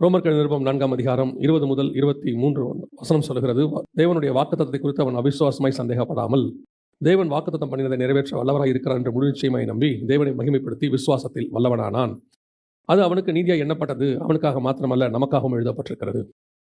ரோமர்கள் நிருபம் நான்காம் அதிகாரம் இருபது முதல் இருபத்தி மூன்று வசனம் சொல்கிறது தேவனுடைய வாக்குத்தத்தை குறித்து அவன் அவிசுவாசமாய் சந்தேகப்படாமல் தேவன் வாக்குத்தத்தம் பண்ணினதை நிறைவேற்ற வல்லவராய் இருக்கிறார் என்று முழு நிச்சயமாய் நம்பி தேவனை மகிமைப்படுத்தி விசுவாசத்தில் வல்லவனானான். அது அவனுக்கு நீதியாக எண்ணப்பட்டது. அவனுக்காக மாத்திரமல்ல நமக்காகவும் எழுதப்பட்டிருக்கிறது.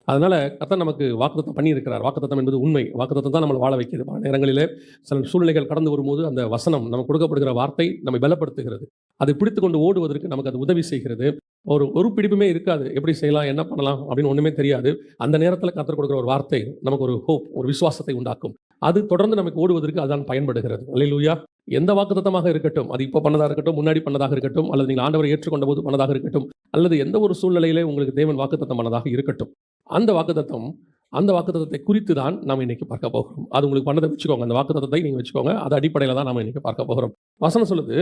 அதனால கர்த்தர் நமக்கு வாக்குத்தம் பண்ணியிருக்கிறார். வாக்குத்தம் என்பது உண்மை. வாக்குத்தம் தான் நம்மளை வாழ வைக்கிறது பல நேரங்களிலே சில சூழ்நிலைகள் கடந்து வரும்போது அந்த வசனம் நமக்கு கொடுக்கப்படுகிற வார்த்தை நம்மை பலப்படுத்துகிறது. அதை பிடித்து கொண்டு ஓடுவதற்கு நமக்கு அது உதவி செய்கிறது. ஒரு ஒரு பிடிப்புமே இருக்காது. எப்படி செய்யலாம் என்ன பண்ணலாம் அப்படின்னு ஒன்றுமே தெரியாது. அந்த நேரத்தில் கற்றுக் கொடுக்குற ஒரு வார்த்தை நமக்கு ஒரு ஹோப் ஒரு விசுவாசத்தை உண்டாக்கும். அது தொடர்ந்து நமக்கு ஓடுவதற்கு அதான் பயன்படுகிறது. அல்லேலூயா எந்த வாக்குத்தமாக இருக்கட்டும் அது இப்போ பண்ணதாக இருக்கட்டும் முன்னாடி பண்ணதாக இருக்கட்டும் அல்லது நீங்கள் ஆண்டவரை ஏற்றுக்கொண்ட போது பண்ணதாக இருக்கட்டும் அல்லது எந்த ஒரு சூழ்நிலையிலே உங்களுக்கு தேவன் வாக்குத்தத்தம் பண்ணதாக இருக்கட்டும். அந்த வாக்குத்தத்தம் அந்த வாக்குத்தத்தை குறித்து தான் நாம் இன்னைக்கு பார்க்க போகிறோம். அது உங்களுக்கு பண்ணதை வச்சுக்கோங்க. அந்த வாக்குத்தத்தை நீங்கள் வச்சுக்கோங்க. அது அடிப்படையில் தான் நாம் இன்னைக்கு பார்க்க போகிறோம். வசனம் சொல்லுது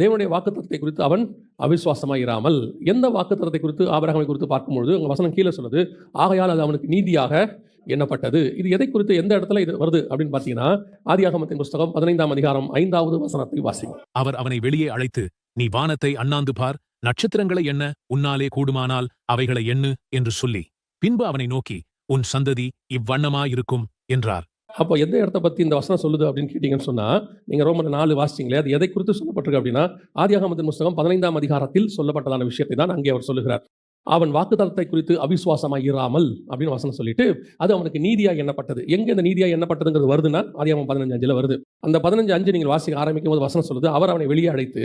தேவனுடைய வாக்குத்தத்தை குறித்து அவன் அவிசுவாசமாக இராமல் எந்த வாக்குத்தத்தை குறித்து ஆபரகமை குறித்து பார்க்கும்பொழுது உங்கள் வசனம் கீழே சொல்லுது ஆகையால் அது அவனுக்கு நீதியாக எண்ணப்பட்டது. இது எதை குறித்து எந்த இடத்துல இது வருது அப்படின்னு பார்த்தீங்கன்னா ஆதியாகமத்தின் புஸ்தகம் பதினைந்தாம் அதிகாரம் ஐந்தாவது வசனத்தை வாசிக்கும் அவர் அவனை வெளியே அழைத்து நீ வானத்தை அண்ணாந்து பார் நட்சத்திரங்களை எண்ண உன்னாலே கூடுமானால் அவைகளை எண்ணு என்று சொல்லி பின்பு அவனை நோக்கி உன் சந்ததி இவ்வண்ணமாயிருக்கும் என்றார். அப்போ எந்த இடத்த பற்றி இந்த வசனம் சொல்லுது அப்படின்னு கேட்டிங்கன்னு சொன்னால் நீங்கள் ரோமன் நாலு வாசிங்களே அது எதை குறித்து சொல்லப்பட்டிருக்கு அப்படின்னா ஆதியாகமத்தின் புஸ்தகம் பதினைந்தாம் அதிகாரத்தில் சொல்லப்பட்டதான விஷயத்தை தான் அங்கே அவர் சொல்லுகிறார். அவன் வாக்குத்தலத்தை குறித்து அவிசுவாசமாக இராமல் அப்படின்னு வசனம் சொல்லிட்டு அது அவனுக்கு நீதியாக எண்ணப்பட்டது. எங்கே இந்த நீதியாக எண்ணப்பட்டதுங்கிறது வருதுன்னா ஆதியாகமம் பதினஞ்சு அஞ்சில் வருது. அந்த பதினஞ்சு அஞ்சு நீங்கள் வாசிக்க ஆரம்பிக்கும் போது வசனம் சொல்லுது அவர் அவனை வெளியே அழைத்து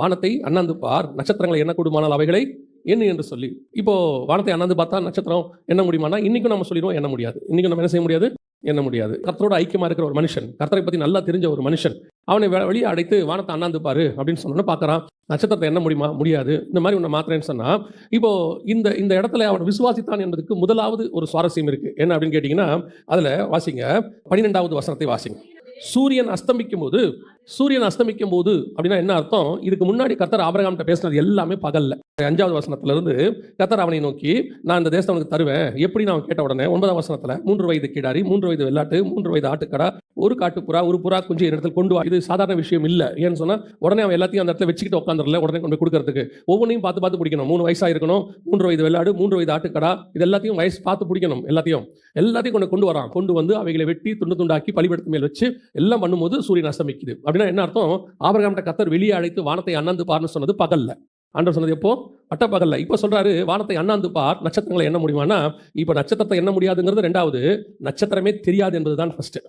வானத்தை அண்ணாந்து பார் நட்சத்திரங்களை என்ன கூடுமானால் அவைகளை என்ன என்று சொல்லி. இப்போ வானத்தை அண்ணாந்து பார்த்தா நட்சத்திரம் என்ன முடியுமானா இன்னைக்கும் நம்ம சொல்லிடுவோம் என்ன முடியாது. இன்னைக்கும் நம்ம என்ன செய்ய முடியாது? என்ன முடியாது. கர்த்தரோட ஐக்கியமா இருக்கிற ஒரு மனுஷன் கர்த்தரை பத்தி நல்லா தெரிஞ்ச ஒரு மனுஷன் அவனை வெளியே அடைத்து வானத்தை அண்ணாந்து பாரு அப்படின்னு சொன்னோன்னு பார்க்கறான். நட்சத்திரத்தை என்ன முடியுமா? முடியாது. இந்த மாதிரி உன்னை மாத்திரேன்னு சொன்னா இப்போ இந்த இந்த இடத்துல அவன் விசுவாசித்தான் என்பதுக்கு முதலாவது ஒரு சுவாரஸ்யம் இருக்கு. என்ன அப்படின்னு கேட்டிங்கன்னா அதுல வாசிங்க. பன்னிரெண்டாவது வசனத்தை வாசிங்க. சூரியன் அஸ்தமிக்கும் போது சூரியன் அஸ்தமிக்கும் போது அப்படின்னா என்ன அர்த்தம்? இதுக்கு முன்னாடி கத்தர் ஆபிரகாம்கிட்ட பேசினது எல்லாமே பகல்ல. அஞ்சாவது வசனத்திலிருந்து கத்தர் அவனை நோக்கி நான் இந்த தேசத்தை அவனுக்கு தருவேன். எப்படி நான் கேட்ட உடனே? ஒன்பதாம் வசனத்தில் மூன்று வயது கிடாரி மூன்று வயது வெள்ளாட்டு மூன்று வயது ஆட்டுக்கடா ஒரு காட்டுப்புறா ஒரு புறா குஞ்சு இடத்துல கொண்டு வா. இது சாதாரண விஷயம் இல்லை. ஏன்னு சொன்னால் உடனே அவன் எல்லாத்தையும் அந்த இடத்துல வச்சுக்கிட்டு உட்காந்துடல உடனே கொண்டு கொடுக்கறதுக்கு. ஒவ்வொன்றையும் பார்த்து பார்த்து பிடிக்கணும். மூணு வயசாக இருக்கணும் மூன்று வயது வெள்ளாடு மூன்று வயது ஆட்டுக்கடா இது எல்லாத்தையும் வயசு பார்த்து பிடிக்கணும் எல்லாத்தையும். எல்லாத்தையும் கொண்டு கொண்டு வரான். கொண்டு வந்து அவைகளை வெட்டி துண்டு துண்டாக்கி பலிபடுத்து மேல் வச்சு எல்லாம் பண்ணும்போது சூரியன் அஸ்தமிக்குது. அப்படின்னு என்ன அர்த்தம்? ஆபிரகாம்கிட்ட கத்தர் வெளியே அழைத்து வானத்தை அண்ணாந்து பார்னு சொன்னது பகல்ல. ஆண்டவர் சொன்னது எப்போ? பட்ட பகல்ல. இப்போ சொல்றாரு வானத்தை அண்ணாந்து பார் நட்சத்திரங்களை என்ன முடியுமானா இப்போ நட்சத்திரத்தை என்ன முடியாதுங்கிறது ரெண்டாவது. நட்சத்திரமே தெரியாது என்பதுதான் ஃபர்ஸ்ட்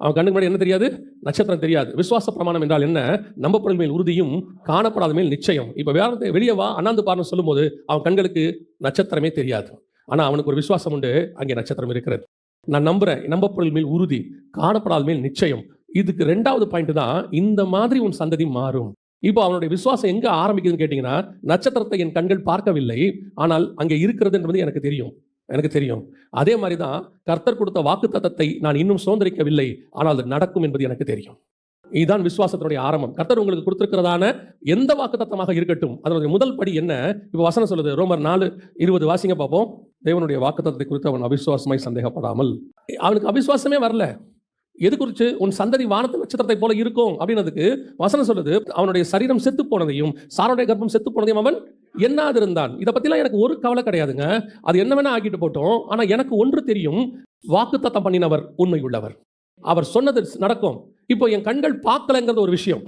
அவன் கண்ணுக்கு முன்னாடி என்ன தெரியாது? நட்சத்திரம் தெரியாது. விசுவாச பிரமாணம் என்றால் என்ன? நம்பப்படும் மேல் உறுதியும் காணப்படாத மேல் நிச்சயம். இப்போ வேற வெளியே வா அண்ணாந்து பார்னு சொல்லும்போது அவன் கண்களுக்கு நட்சத்திரமே தெரியாது. ஆனா அவனுக்கு ஒரு விசுவாசம் உண்டு. அங்கே நட்சத்திரம் இருக்கிறது. நான் நம்புறேன் நம்பப்பொருள் மேல் உறுதி காணப்படாத மேல் நிச்சயம். இதுக்கு ரெண்டாவது பாயிண்ட் தான் இந்த மாதிரி உன் சந்ததி மாறும். இப்போ அவனுடைய விசுவாசம் எங்க ஆரம்பிக்குதுன்னு கேட்டீங்கன்னா நட்சத்திரத்தை என் கண்கள் பார்க்கவில்லை ஆனால் அங்கே இருக்கிறது என்பது எனக்கு தெரியும். எனக்கு தெரியும். அதே மாதிரி தான் கர்த்தர் கொடுத்த வாக்கு நான் இன்னும் சுதந்திரிக்கவில்லை ஆனால் அது நடக்கும் என்பது எனக்கு தெரியும். இதுதான் விசுவாசத்தினுடைய ஆரம்பம். கர்த்தர் உங்களுக்கு கொடுத்திருக்கிறதான எந்த வாக்குத்தத்தமாக இருக்கட்டும் அதனுடைய முதல் படி என்ன? இப்போ வசனம் சொல்லுது ரோமர் நாலு இருபது வாசிங்க பார்ப்போம். தேவனுடைய வாக்குத்தத்தை குறித்து அவன் அவிசுவாசமாய் சந்தேகப்படாமல். அவனுக்கு அவிசுவாசமே வரல. எது குறித்து உன் சந்ததி வானத்து நட்சத்திரத்தை போல இருக்கும். அப்படின்னதுக்கு வசனம் சொல்லுது அவனுடைய சரீரம் செத்து போனதையும் சாரோடைய கர்ப்பம் செத்து போனதையும் அவன் எண்ணாது இருந்தான் இதை பற்றிலாம் எனக்கு ஒரு கவலை கிடையாதுங்க. அது என்ன வேணா ஆக்கிட்டு போட்டோம். ஆனால் எனக்கு ஒன்று தெரியும் வாக்குத்தத்தம் பண்ணினவர் உண்மை உள்ளவர் அவர் சொன்னது நடக்கும். இப்போ என் கண்கள் பார்க்கலங்கிறது ஒரு விஷயம்.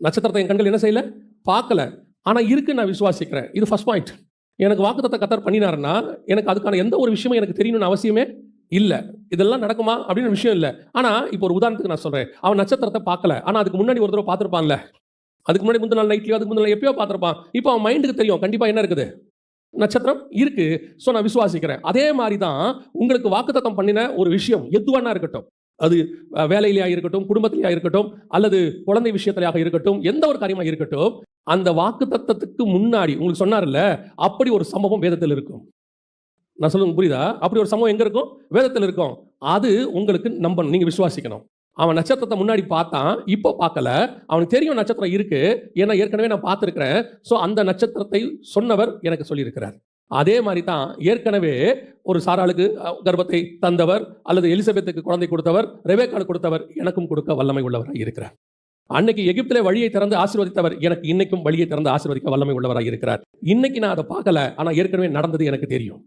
நட்சத்திரத்தை என் கண்கள் என்ன செய்யல? பார்க்கல. ஆனால் இருக்கு நான் விசுவாசிக்கிறேன். இது ஃபர்ஸ்ட் பாயிண்ட் எனக்கு வாக்குத்தத்தை கத்தர் பண்ணினாருன்னா எனக்கு அதுக்கான எந்த ஒரு விஷயமும் எனக்கு தெரியணும்னு அவசியமே இல்லை. இதெல்லாம் நடக்குமா? அப்படின்னு விஷயம் இல்லை. ஆனால் இப்போ ஒரு உதாரணத்துக்கு நான் சொல்கிறேன் அவன் நட்சத்திரத்தை பார்க்கல. ஆனால் அதுக்கு முன்னாடி ஒரு தடவை பார்த்துருப்பான்ல. அதுக்கு முன்னாடி முந்தின நாள் நைட்லையோ அதுக்கு முந்தின எப்பயோ பார்த்துருப்பான். இப்போ அவன் மைண்டுக்கு தெரியும். கண்டிப்பாக என்ன இருக்குது? நட்சத்திரம் இருக்கு. ஸோ நான் விசுவாசிக்கிறேன். அதே மாதிரி தான் உங்களுக்கு வாக்குத்தத்தம் பண்ணின ஒரு விஷயம். எதுவானா இருக்கட்டும். அது அஹ், வேலையிலேயா இருக்கட்டும் குடும்பத்திலேயா இருக்கட்டும் அல்லது குழந்தை விஷயத்திலேயாக இருக்கட்டும் எந்த ஒரு காரியமாக இருக்கட்டும் அந்த வாக்குத்தத்தத்துக்கு முன்னாடி உங்களுக்கு சொன்னார்ல அப்படி ஒரு சம்பவம் வேதத்தில் இருக்கும். நான் சொல்லுங்க புரியுதா? அப்படி ஒரு சமூகம் எங்கே இருக்கும்? வேதத்தில் இருக்கும். அது உங்களுக்கு நம்பணும். நீங்கள் விசுவாசிக்கணும். அவன் நட்சத்திரத்தை முன்னாடி பார்த்தான். இப்போ பார்க்கல. அவனுக்கு தெரியும் நட்சத்திரம் இருக்கு. ஏன்னா ஏற்கனவே நான் பார்த்துருக்கிறேன். ஸோ அந்த நட்சத்திரத்தை சொன்னவர் எனக்கு சொல்லியிருக்கிறார். அதே மாதிரி தான் ஏற்கனவே ஒரு சாராளுக்கு கர்ப்பத்தை தந்தவர் அல்லது எலிசபெத்துக்கு குழந்தை கொடுத்தவர் ரெபேக்காளுக்கு கொடுத்தவர் எனக்கும் கொடுக்க வல்லமை உள்ளவராக இருக்கிறார். அன்னைக்கு எகிப்திலே வழியை திறந்து ஆசீர்வதித்தவர் எனக்கு இன்னைக்கும் வழியை திறந்து ஆசீர்வதிக்க வல்லமை உள்ளவராக இருக்கிறார். இன்னைக்கு நான் அதை பார்க்கல. ஆனால் ஏற்கனவே நடந்தது எனக்கு தெரியும்.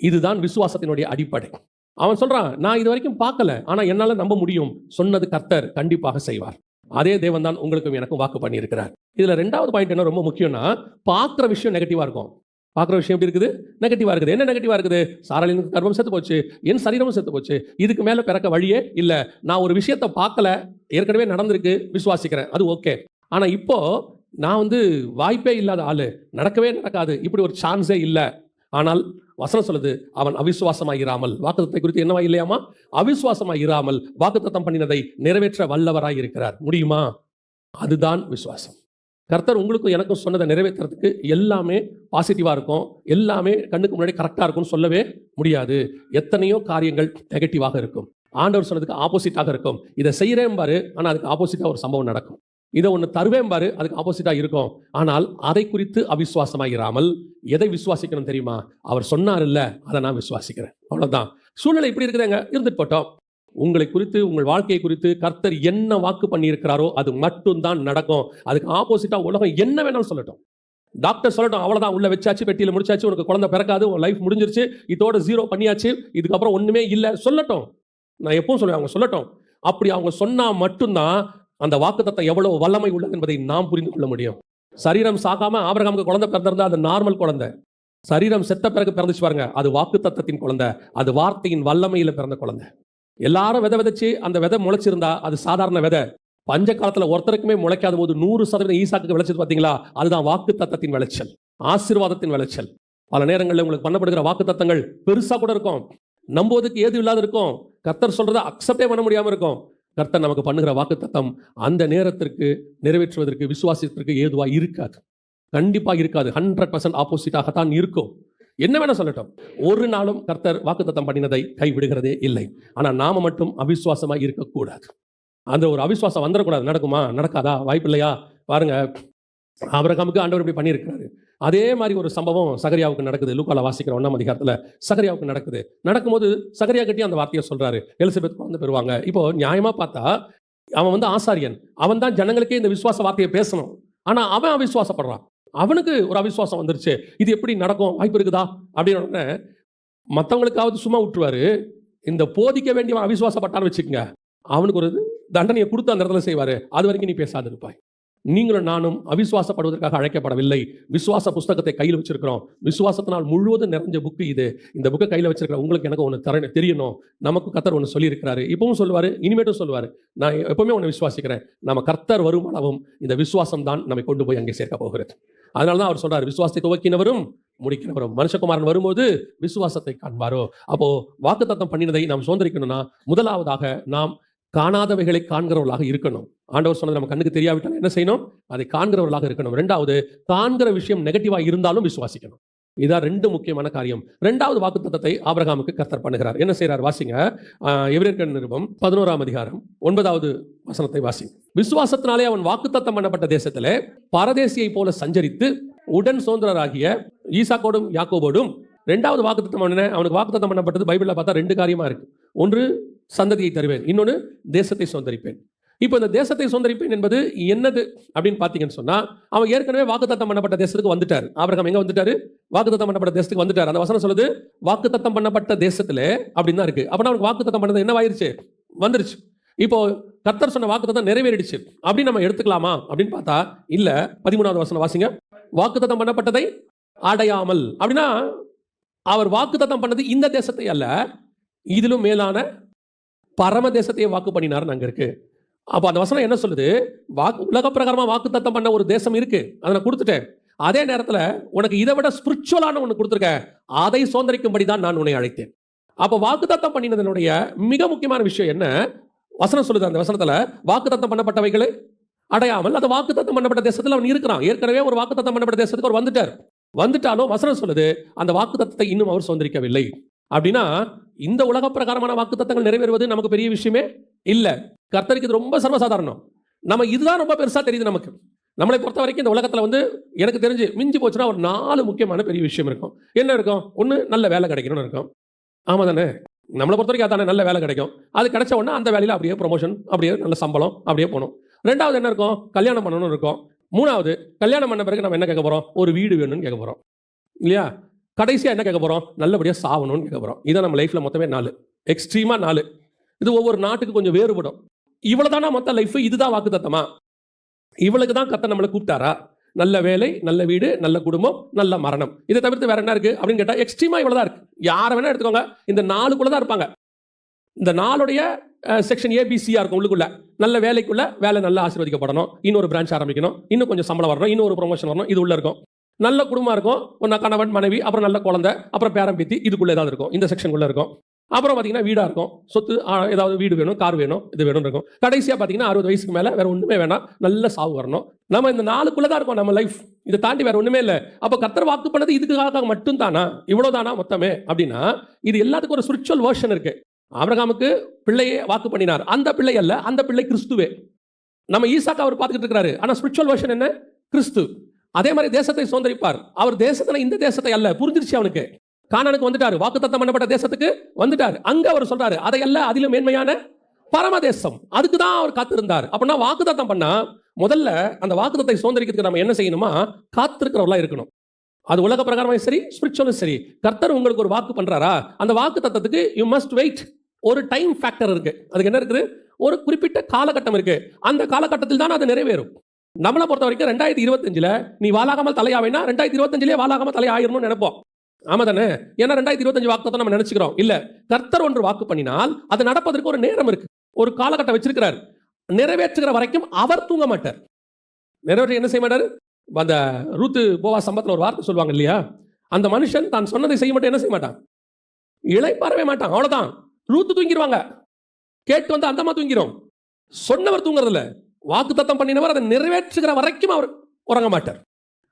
இதுதான் விசுவாசத்தினுடைய அடிப்படை. அவன் சொல்றான் நான் இது வரைக்கும் பார்க்கல ஆனா என்னால நம்ப முடியும். சொன்னது கர்த்தர் கண்டிப்பாக செய்வார். அதே தேவன் தான் உங்களுக்கும் எனக்கும் வாக்கு பண்ணியிருக்கிறார். இதுல ரெண்டாவது பாயிண்ட் என்ன ரொம்ப முக்கியம்னா பார்க்குற விஷயம் நெகட்டிவா இருக்கும். பார்க்குற விஷயம் எப்படி இருக்குது? நெகட்டிவாக இருக்குது. என்ன நெகட்டிவாக இருக்குது? சாரலின் கர்ப்பம் செத்து போச்சு என் சரீரமும் செத்து போச்சு. இதுக்கு மேலே பிறக்க வழியே இல்லை. நான் ஒரு விஷயத்தை பார்க்கல ஏற்கனவே நடந்திருக்கு விசுவாசிக்கிறேன் அது ஓகே. ஆனால் இப்போ நான் வந்து வாய்ப்பே இல்லாத ஆள் நடக்கவே நடக்காது இப்படி ஒரு சான்ஸே இல்லை. ஆனால் வசனம் சொல்லுது அவன் அவிசுவாசமாய் இராமல் வாக்குத்தத்தை குறித்து என்னவா இல்லையாமா அவிசுவாசமாய் இராமல் வாக்குத்தத்தம் பண்ணினதை நிறைவேற்ற வல்லவராய் இருக்கிறார். முடியுமா? அதுதான் விசுவாசம். கர்த்தர் உங்களுக்கும் எனக்கும் சொன்னதை நிறைவேற்றுறதுக்கு எல்லாமே பாசிட்டிவாக இருக்கும். எல்லாமே கண்ணுக்கு முன்னாடி கரெக்டாக இருக்கும்னு சொல்லவே முடியாது. எத்தனையோ காரியங்கள் நெகட்டிவாக இருக்கும். ஆண்டவர் சொன்னதுக்கு ஆப்போசிட்டாக இருக்கும். இதை செய்கிறேன் பாரு ஆனால் அதுக்கு ஆப்போசிட்டாக ஒரு சம்பவம் நடக்கும். இதை ஒன்று தருவேன் பாரு அதுக்கு ஆப்போசிட்டாக இருக்கும். ஆனால் அதை குறித்து அவிசுவாசமாகிறாமல் எதை விசுவாசிக்கணும் தெரியுமா? அவர் சொன்னார் இல்லை அதை நான் விசுவாசிக்கிறேன். அவ்வளோதான் சூழ்நிலை இப்படி இருக்குதுங்க. இருந்துட்டு போட்டோம். உங்களை குறித்து உங்கள் வாழ்க்கையை குறித்து கர்த்தர் என்ன வாக்கு பண்ணியிருக்கிறாரோ அது மட்டும்தான் நடக்கும். அதுக்கு ஆப்போசிட்டாக உலகம் என்ன வேணாலும் சொல்லட்டும். டாக்டர் சொல்லட்டும் அவ்வளோதான் உள்ள வச்சாச்சு பெட்டியில் முடிச்சாச்சு உனக்கு குழந்தை பிறக்காது உன் லைஃப் முடிஞ்சிருச்சு இதோட ஜீரோ பண்ணியாச்சு இதுக்கப்புறம் ஒன்றுமே இல்லை. சொல்லட்டும். நான் எப்பவும் சொல்லுவேன் அவங்க சொல்லட்டும். அப்படி அவங்க சொன்னால் மட்டும்தான் அந்த வாக்குத்தத்தம் எவ்வளவு வல்லமை உள்ளது என்பதை நாம் புரிந்து கொள்ள முடியும். சரீரம் சாகாம ஆபரகாமுக்கு குழந்தை பிறந்திருந்தா அது நார்மல் குழந்தை. சரீரம் செத்த பிறகு பிறந்துச்சு பாருங்க அது வாக்கு தத்தத்தின் குழந்தை. அது வார்த்தையின் வல்லமையில பிறந்த குழந்தை. எல்லாரும் விதை விதைச்சு அந்த விதை முளைச்சிருந்தா அது சாதாரண விதை. பஞ்ச காலத்துல ஒருத்தருக்குமே முளைக்காத போது நூறு சதவீதம் ஈசாக்கு விளைச்சது பாத்தீங்களா அதுதான் வாக்கு தத்தத்தின் விளைச்சல். ஆசீர்வாதத்தின் விளைச்சல். பல நேரங்களில் உங்களுக்கு பண்ணப்படுகிற வாக்கு தத்தங்கள் பெருசா கூட இருக்கும். நம்புவதற்கு ஏது இல்லாத இருக்கும். கர்த்தர் சொல்றதை அக்செப்டே பண்ண முடியாம இருக்கும். கர்த்தர் நமக்கு பண்ணுகிற வாக்கு தத்தம் அந்த நேரத்திற்கு நிறைவேற்றுவதற்கு விசுவாசத்திற்கு ஏதுவாக இருக்காது. கண்டிப்பாக இருக்காது. ஹண்ட்ரட் பர்சன்ட் ஆப்போசிட்டாகத்தான் இருக்கும். என்ன வேணா சொல்லட்டும். ஒரு நாளும் கர்த்தர் வாக்குத்தத்தம் பண்ணினதை கைவிடுகிறதே இல்லை. ஆனா நாம மட்டும் அவிசுவாசமாக இருக்கக்கூடாது. அந்த ஒரு அவிசுவாசம் வந்துடக்கூடாது நடக்குமா? நடக்காதா? வாய்ப்பு இல்லையா பாருங்க. ஆபிரகாமுக்கு ஆண்டவர் இப்படி பண்ணியிருக்கிறாரு. அதே மாதிரி ஒரு சம்பவம் சகரியாவுக்கு நடக்குது. லூக்கால வாசிக்கிற ஒன்றாம் அதிகாரத்தில் சகரியாவுக்கு நடக்குது. நடக்கும்போது சகரியா கட்டி அந்த வார்த்தையை சொல்கிறாரு எலிசபெத் குழந்தை பெறுவாங்க. இப்போ நியாயமாக பார்த்தா அவன் வந்து ஆசாரியன். அவன் தான் ஜனங்களுக்கே இந்த விசுவாச வார்த்தையை பேசணும். ஆனால் அவன் அவிசுவாசப்படுறான். அவனுக்கு ஒரு அவிசுவாசம் வந்துருச்சு. இது எப்படி நடக்கும்? வாய்ப்பு இருக்குதா? அப்படின்னு உடனே மற்றவங்களுக்காவது சும்மா விட்டுருவாரு. இந்த போதிக்க வேண்டியவன் அவிசுவாசப்பட்டான்னு வச்சுக்கோங்க. அவனுக்கு ஒரு தண்டனையை கொடுத்து அந்த இடத்துல செய்வார். அது வரைக்கும் நீ பேசாது இருப்பாய் நீங்களும் நானும் அவிசுவாசப்படுவதற்காக அழைக்கப்படவில்லை. விசுவாச புஸ்தகத்தை கையில் வச்சிருக்கிறோம். விசுவாசத்தினால் முழுவதும் நிறைஞ்ச புக்கு இது. இந்த புக்கை கையில் வச்சிருக்கிற உங்களுக்கு எனக்கு ஒன்று தர தெரியணும். நமக்கு கர்த்தர் ஒன்று சொல்லியிருக்கிறாரு. இப்பவும் சொல்லுவார் இனிமேட்டும் சொல்லுவார். நான் எப்பவுமே ஒன்று விசுவாசிக்கிறேன். நம்ம கர்த்தர் வரும் அளவும் இந்த விசுவாசம் தான் நம்மை கொண்டு போய் அங்கே சேர்க்க போகிறது. அதனால தான் அவர் சொல்றாரு விசுவாசத்தை துவக்கினவரும் முடிக்கிறவரும். மனுஷகுமாரன் வரும்போது விசுவாசத்தை காண்பாரோ? அப்போ வாக்குத்தத்தம் பண்ணினதை நாம் சுதந்திரிக்கணும்னா முதலாவதாக நாம் காணாதவைகளை காண்கிறவர்களாக இருக்கணும். ஆண்டவர் சொன்னது நம்ம கண்ணுக்கு தெரியாவிட்டால் என்ன செய்யணும்? அதை காண்கிறவர்களாக இருக்கணும். ரெண்டாவது காண்கிற விஷயம் நெகட்டிவா இருந்தாலும் விசுவாசிக்கணும். இதான் ரெண்டு முக்கியமான காரியம். ரெண்டாவது வாக்குத்தத்தத்தை ஆபிரகாமுக்கு கர்த்தர் பண்ணுகிறார். என்ன செய்கிறார் வாசிங்க. எவரேற்கன் நிருபம் பதினோராம் அதிகாரம் ஒன்பதாவது வசனத்தை வாசி. விசுவாசத்தினாலே அவன் வாக்குத்தத்தம் பண்ணப்பட்ட தேசத்திலே பரதேசியை போல சஞ்சரித்து உடன் சுதந்திரராகிய ஈசாக்கோடும் யாக்கோபோடும் ரெண்டாவது வாக்குத்தத்தம் பண்ண அவனுக்கு வாக்குத்தத்தம் பண்ணப்பட்டது பைபிளில் பார்த்தா ரெண்டு காரியமா இருக்கு. ஒன்று சந்ததியை தருவேன். இன்னொன்று தேசத்தை சுதந்திரிப்பேன். இப்போ இந்த தேசத்தை சுதந்திரிப்பேன் என்பது என்னது அப்படின்னு பார்த்தீங்கன்னு சொன்னால் அவன் ஏற்கனவே வாக்குத்தத்தம் பண்ணப்பட்ட தேசத்துக்கு வந்துட்டார். ஆபிரகாம் எங்கே வந்துட்டாரு? வாக்குத்தத்தம் பண்ணப்பட்ட தேசத்துக்கு வந்துட்டார். அந்த வசனம் சொல்லுது வாக்குத்தத்தம் பண்ணப்பட்ட தேசத்தில் அப்படின்னு தான் இருக்குது அப்படின்னா அவனுக்கு வாக்குத்தத்தம் பண்ணது என்னவாயிருச்சு வந்துருச்சு. இப்போ கத்தர் சொன்ன வாக்குத்தத்தம் நிறைவேறிடுச்சு. அப்படின்னு நம்ம எடுத்துக்கலாமா அப்படின்னு பார்த்தா இல்லை. பதிமூணாவது வசனம் வாசிங்க. வாக்குத்தத்தம் பண்ணப்பட்டதை அடையாமல். அப்படின்னா அவர் வாக்குத்தத்தம் பண்ணது இந்த தேசத்தை அல்ல இதிலும் மேலான பரம தேசத்தையே வாக்கு பண்ணினார் அங்கே இருக்கு. அப்போ அந்த வசனம் என்ன சொல்லுது? வாக்கு உலக பிரகாரமா வாக்குத்தத்தம் பண்ண ஒரு தேசம் இருக்கு. அதை நான் கொடுத்துட்டேன். அதே நேரத்தில் உனக்கு இதை விட ஸ்பிரிச்சுவலான ஒன்று கொடுத்துருக்கேன் அதை சுதந்திரிக்கும்படி தான் நான் உன்னை அழைத்தேன். அப்போ வாக்குத்தத்தம் பண்ணினதனுடைய மிக முக்கியமான விஷயம் என்ன? வசனம் சொல்லுது அந்த வசனத்தில் வாக்குத்தத்தம் பண்ணப்பட்டவைகளை. அடையாமல் அந்த வாக்குத்தத்தம் பண்ணப்பட்ட தேசத்தில் அவன் இருக்கிறான். ஏற்கனவே ஒரு வாக்குத்தத்தம் பண்ணப்பட்ட தேசத்துக்கு அவர் வந்துட்டார். வந்துட்டாலும் வசனம் சொல்லுது அந்த வாக்குத்தத்தை இன்னும் அவர் சுதந்திரிக்கவில்லை. அப்படின்னா இந்த உலக பிரகாரமான வாக்குத்தத்தங்கள் நிறைவேறுவது நமக்கு பெரிய விஷயமே இல்லை. கர்த்தருக்கு இது ரொம்ப சர்வசாதாரணம். நம்ம இதுதான் ரொம்ப பெருசாக தெரியுது நமக்கு. நம்மளை பொறுத்த வரைக்கும் இந்த உலகத்தில் வந்து எனக்கு தெரிஞ்சு மிஞ்சி போச்சுன்னா ஒரு நாலு முக்கியமான பெரிய விஷயம் இருக்கும். என்ன இருக்கும்? ஒன்று நல்ல வேலை கிடைக்கணும்னு இருக்கும். ஆமாம் தானே? நம்மளை பொறுத்த வரைக்கும் அதான? நல்ல வேலை கிடைக்கும். அது கிடைச்ச உடனே அந்த வேலையில் அப்படியே ப்ரொமோஷன் அப்படியே நல்ல சம்பளம் அப்படியே போகணும். ரெண்டாவது என்ன இருக்கும்? கல்யாணம் பண்ணணும்னு இருக்கும். மூணாவது கல்யாணம் பண்ண பிறகு நம்ம என்ன கேட்க போகிறோம் ஒரு வீடு வேணும்னு கேட்க போகிறோம் இல்லையா? கடைசியாக என்ன கேட்க போகிறோம் நல்லபடியாக சாவணும்னு கேட்க போகிறோம் இதான் நம்ம லைஃப்பில் மொத்தமே நாலு. எக்ஸ்ட்ரீமாக நாலு. இது ஒவ்வொரு நாட்டுக்கு கொஞ்சம் வேறுபடும். இவ்வளவுதானா மொத்த லைஃப் இதுதான் வாக்கு தத்தமா இவளுக்கு தான் கத்த நம்மளை கூப்பிட்டாரா? நல்ல வேலை நல்ல வீடு நல்ல குடும்பம் நல்ல மரணம். இதை தவிர்த்து வேற என்ன இருக்கு? அப்படின்னு கேட்டா எக்ஸ்ட்ரீமா இவ்வளவுதான் இருக்கு. யாரை வேணா எடுத்துக்கோங்க. இந்த நாலுக்குள்ள தான் இருப்பாங்க. இந்த நாளுடைய செக்ஷன் ஏபிசியா இருக்கும் உள்ளுக்குள்ள. நல்ல வேலைக்குள்ள வேலை நல்லா ஆசீர்வதிக்கப்படணும். இன்னொரு பிரான்ச் ஆரம்பிக்கணும். இன்னும் கொஞ்சம் சம்பளம் வரணும். இன்னொரு ப்ரொமோஷன் வரணும். இது உள்ள இருக்கும். நல்ல குடும்பம் இருக்கும். ஒன்றா கணவன் மனைவி அப்புறம் நல்ல குழந்தை அப்புறம் பேரம்பித்தி இதுக்குள்ளே ஏதாவது இருக்கும். இந்த செக்ஷனுக்குள்ளே இருக்கும். அப்புறம் பார்த்தீங்கன்னா வீடாக இருக்கும். சொத்து ஏதாவது வீடு வேணும் கார் வேணும் இது வேணும் இருக்கும். கடைசியாக பார்த்தீங்கன்னா அறுபது வயசுக்கு மேலே வேற ஒன்றுமே வேணாம். நல்ல சாவு வரணும். நம்ம இந்த நாளுக்குள்ளே தான் இருக்கோம் நம்ம லைஃப் இதை தாண்டி வேறு ஒன்றுமே இல்லை. அப்போ கர்த்தர் வாக்கு பண்ணது இதுக்காக மட்டும் தானா இவ்வளோ தானா மொத்தமே? அப்படின்னா இது எல்லாத்துக்கும் ஒரு ஸ்பிரிச்சுவல் வேர்ஷன் இருக்குது ஆபிரகாமுக்கு பிள்ளையே வாக்கு பண்ணினார். அந்த பிள்ளை அல்ல அந்த பிள்ளை கிறிஸ்துவே. நம்ம ஈசாக்கு அவர் பார்த்துக்கிட்டு இருக்கிறாரு ஆனால் ஸ்பிரிச்சுவல் வேர்ஷன் என்ன? கிறிஸ்து. அதே மாதிரி தேசத்தை சுதந்திரிப்பார். அவர் தேசத்துல இந்த தேசத்தை அல்ல புரிஞ்சிருச்சு அவனுக்கு. காணனுக்கு வந்துட்டாரு வாக்குத்தத்தம் பண்ணப்பட்ட தேசத்துக்கு வந்துட்டார். அங்க அவர் சொல்றாரு அதையல்ல அதிலும் மேன்மையான பரமதேசம். அதுக்கு தான் அவர் காத்திருந்தார். அப்படின்னா வாக்குத்தத்தம் பண்ணா முதல்ல அந்த வாக்குத்தத்தை சுதந்திரிக்கிறதுக்கு நம்ம என்ன செய்யணுமா? காத்திருக்கிறவர்களா இருக்கணும். அது உலக பிரகாரமாக சரி ஸ்பிரிச்சுவலும் சரி. கர்த்தர் உங்களுக்கு ஒரு வாக்கு பண்றாரா? அந்த வாக்கு தத்தத்துக்கு யூ மஸ்ட் வெயிட் ஒரு டைம் ஃபேக்டர் இருக்கு. அதுக்கு என்ன இருக்குது? ஒரு குறிப்பிட்ட காலகட்டம் இருக்கு. அந்த காலகட்டத்தில் தான் அது நிறைவேறும். நம்மளை பொறுத்த வரைக்கும் ரெண்டாயிரத்தி இருபத்தஞ்சில் நீ வாழாகாமல் தலையாவேனா ரெண்டாயிரத்தி இருபத்தஞ்சிலே வாழாகாமல் தலையாயிரணும்னு நினைப்போம். ஆமா தானே ஏன்னா ரெண்டாயிரத்தி இருபத்தஞ்சு வாக்கு நம்ம நினைச்சுக்கிறோம். இல்ல கர்த்தர் ஒன்று வாக்கு பண்ணினால் அது நடப்பதற்கு ஒரு நேரம் இருக்கு. ஒரு காலகட்டம் வச்சிருக்கிறார். நிறைவேற்றுகிற வரைக்கும் அவர் தூங்க மாட்டார். நிறைவேற்ற என்ன செய்ய மாட்டார்? அந்த ரூத்து போவா சம்பத்தில் ஒரு வார்த்தை சொல்லுவாங்க இல்லையா? அந்த மனுஷன் தான் சொன்னதை செய்ய மாட்டேன் என்ன செய்ய மாட்டான்? இழைப்பாரவே மாட்டான் அவ்வளோதான் ரூத்து தூங்கிடுவாங்க கேட்டு வந்து அந்தமா தூங்கிடும் சொன்னவர் தூங்குறதில்ல. வாக்கு தத்தம் பண்ணினவர் அதை நிறைவேற்றுகிற வரைக்கும் அவர் உறங்க மாட்டார்.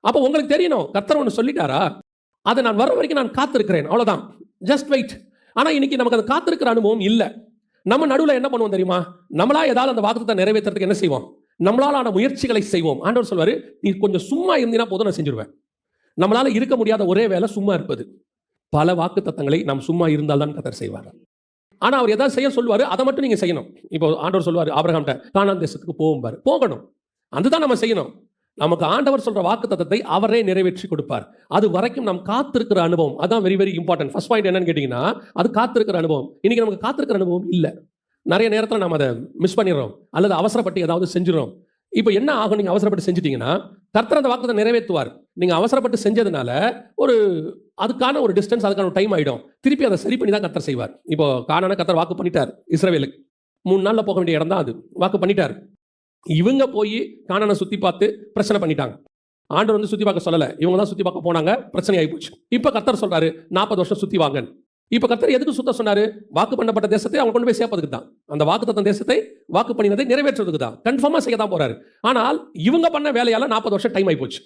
அப்போ உங்களுக்கு தெரியணும் கர்த்தர் ஒன்று சொல்லிட்டாரா? அதை நான் வர வரைக்கும் நான் காத்திருக்கிறேன். அவ்வளோதான் ஜஸ்ட் வெயிட் ஆனால் இன்னைக்கு நமக்கு அது காத்திருக்கிற அனுபவம் இல்லை. நம்ம நடுவில் என்ன பண்ணுவோம் தெரியுமா? நம்மளா ஏதாவது அந்த வாக்குத்தத்தை நிறைவேற்றுறதுக்கு என்ன செய்வோம்? நம்மளாலான முயற்சிகளை செய்வோம். ஆண்டவர் சொல்வார் நீ கொஞ்சம் சும்மா இருந்தீங்கன்னா போதும் நான் செஞ்சிருவேன். நம்மளால இருக்க முடியாத ஒரே வேலை சும்மா இருப்பது. பல வாக்கு தத்தங்களை நாம் சும்மா இருந்தால்தான் கத்தர் செய்வார். ஆனால் அவர் எதாவது செய்ய சொல்லுவார் அதை மட்டும் நீங்கள் செய்யணும். இப்போ ஆண்டவர் சொல்லுவார் ஆபிரகாம்கிட்ட கானான் தேசத்துக்கு போகும்பார். போகணும். அதுதான் நம்ம செய்யணும். நமக்கு ஆண்டவர் சொல்ற வாக்கு தத்தத்தை அவரே நிறைவேற்றி கொடுப்பார். அது வரைக்கும் நாம் காத்திருக்கிற அனுபவம். அதான் very very important first point என்னன்னு கேட்டிங்கன்னா அது காத்திருக்கிற அனுபவம். இன்னைக்கு நமக்கு காத்திருக்கிற அனுபவம் இல்லை. நிறைய நேரத்தில் நம்ம அதை மிஸ் பண்ணிடுறோம். அல்லது அவசரப்பட்டு ஏதாவது செஞ்சிடறோம். இப்போ என்ன ஆகும்? நீங்கள் அவசரப்பட்டு செஞ்சிட்டீங்கன்னா கர்த்தர் அந்த வாக்குத்தை நிறைவேற்றுவார். நீங்கள் அவசரப்பட்டு செஞ்சதுனால ஒரு அதுக்கான ஒரு டிஸ்டன்ஸ் அதுக்கான ஒரு டைம் ஆகிடும் திருப்பி அதை சரி பண்ணி தான் கத்தர் செய்வார். இப்போ காணான கத்தர் வாக்கு பண்ணிட்டார் இஸ்ரவேலுக்கு. மூணு நாளில் போக வேண்டிய இடம் தான் அது. வாக்கு பண்ணிட்டார். இவங்க போய் காணானை சுற்றி பார்த்து பிரச்சனை பண்ணிட்டாங்க. ஆண்டவர் வந்து சுற்றி பார்க்க சொல்லலை. இவங்க தான் சுற்றி பார்க்க போனாங்க பிரச்சனை ஆகி போச்சு. இப்போ கத்தர் சொல்கிறாரு நாற்பது வருஷம் சுற்றி வாங்க இப்போ கர்த்தர் எதுக்கு சுத்த சொன்னார்? வாக்கு பண்ணப்பட்ட தேசத்தை அவங்க கொண்டு போய் சேர்ப்பதுக்கு தான். அந்த வாக்கு தத்தம் தேசத்தை வாக்கு பண்ணினதை நிறைவேற்றுறதுக்கு தான். கன்ஃபார்மாக செய்ய தான் போறாரு. ஆனால் இவங்க பண்ண வேலையால நாற்பது வருஷம் டைம் ஆகிப்போச்சு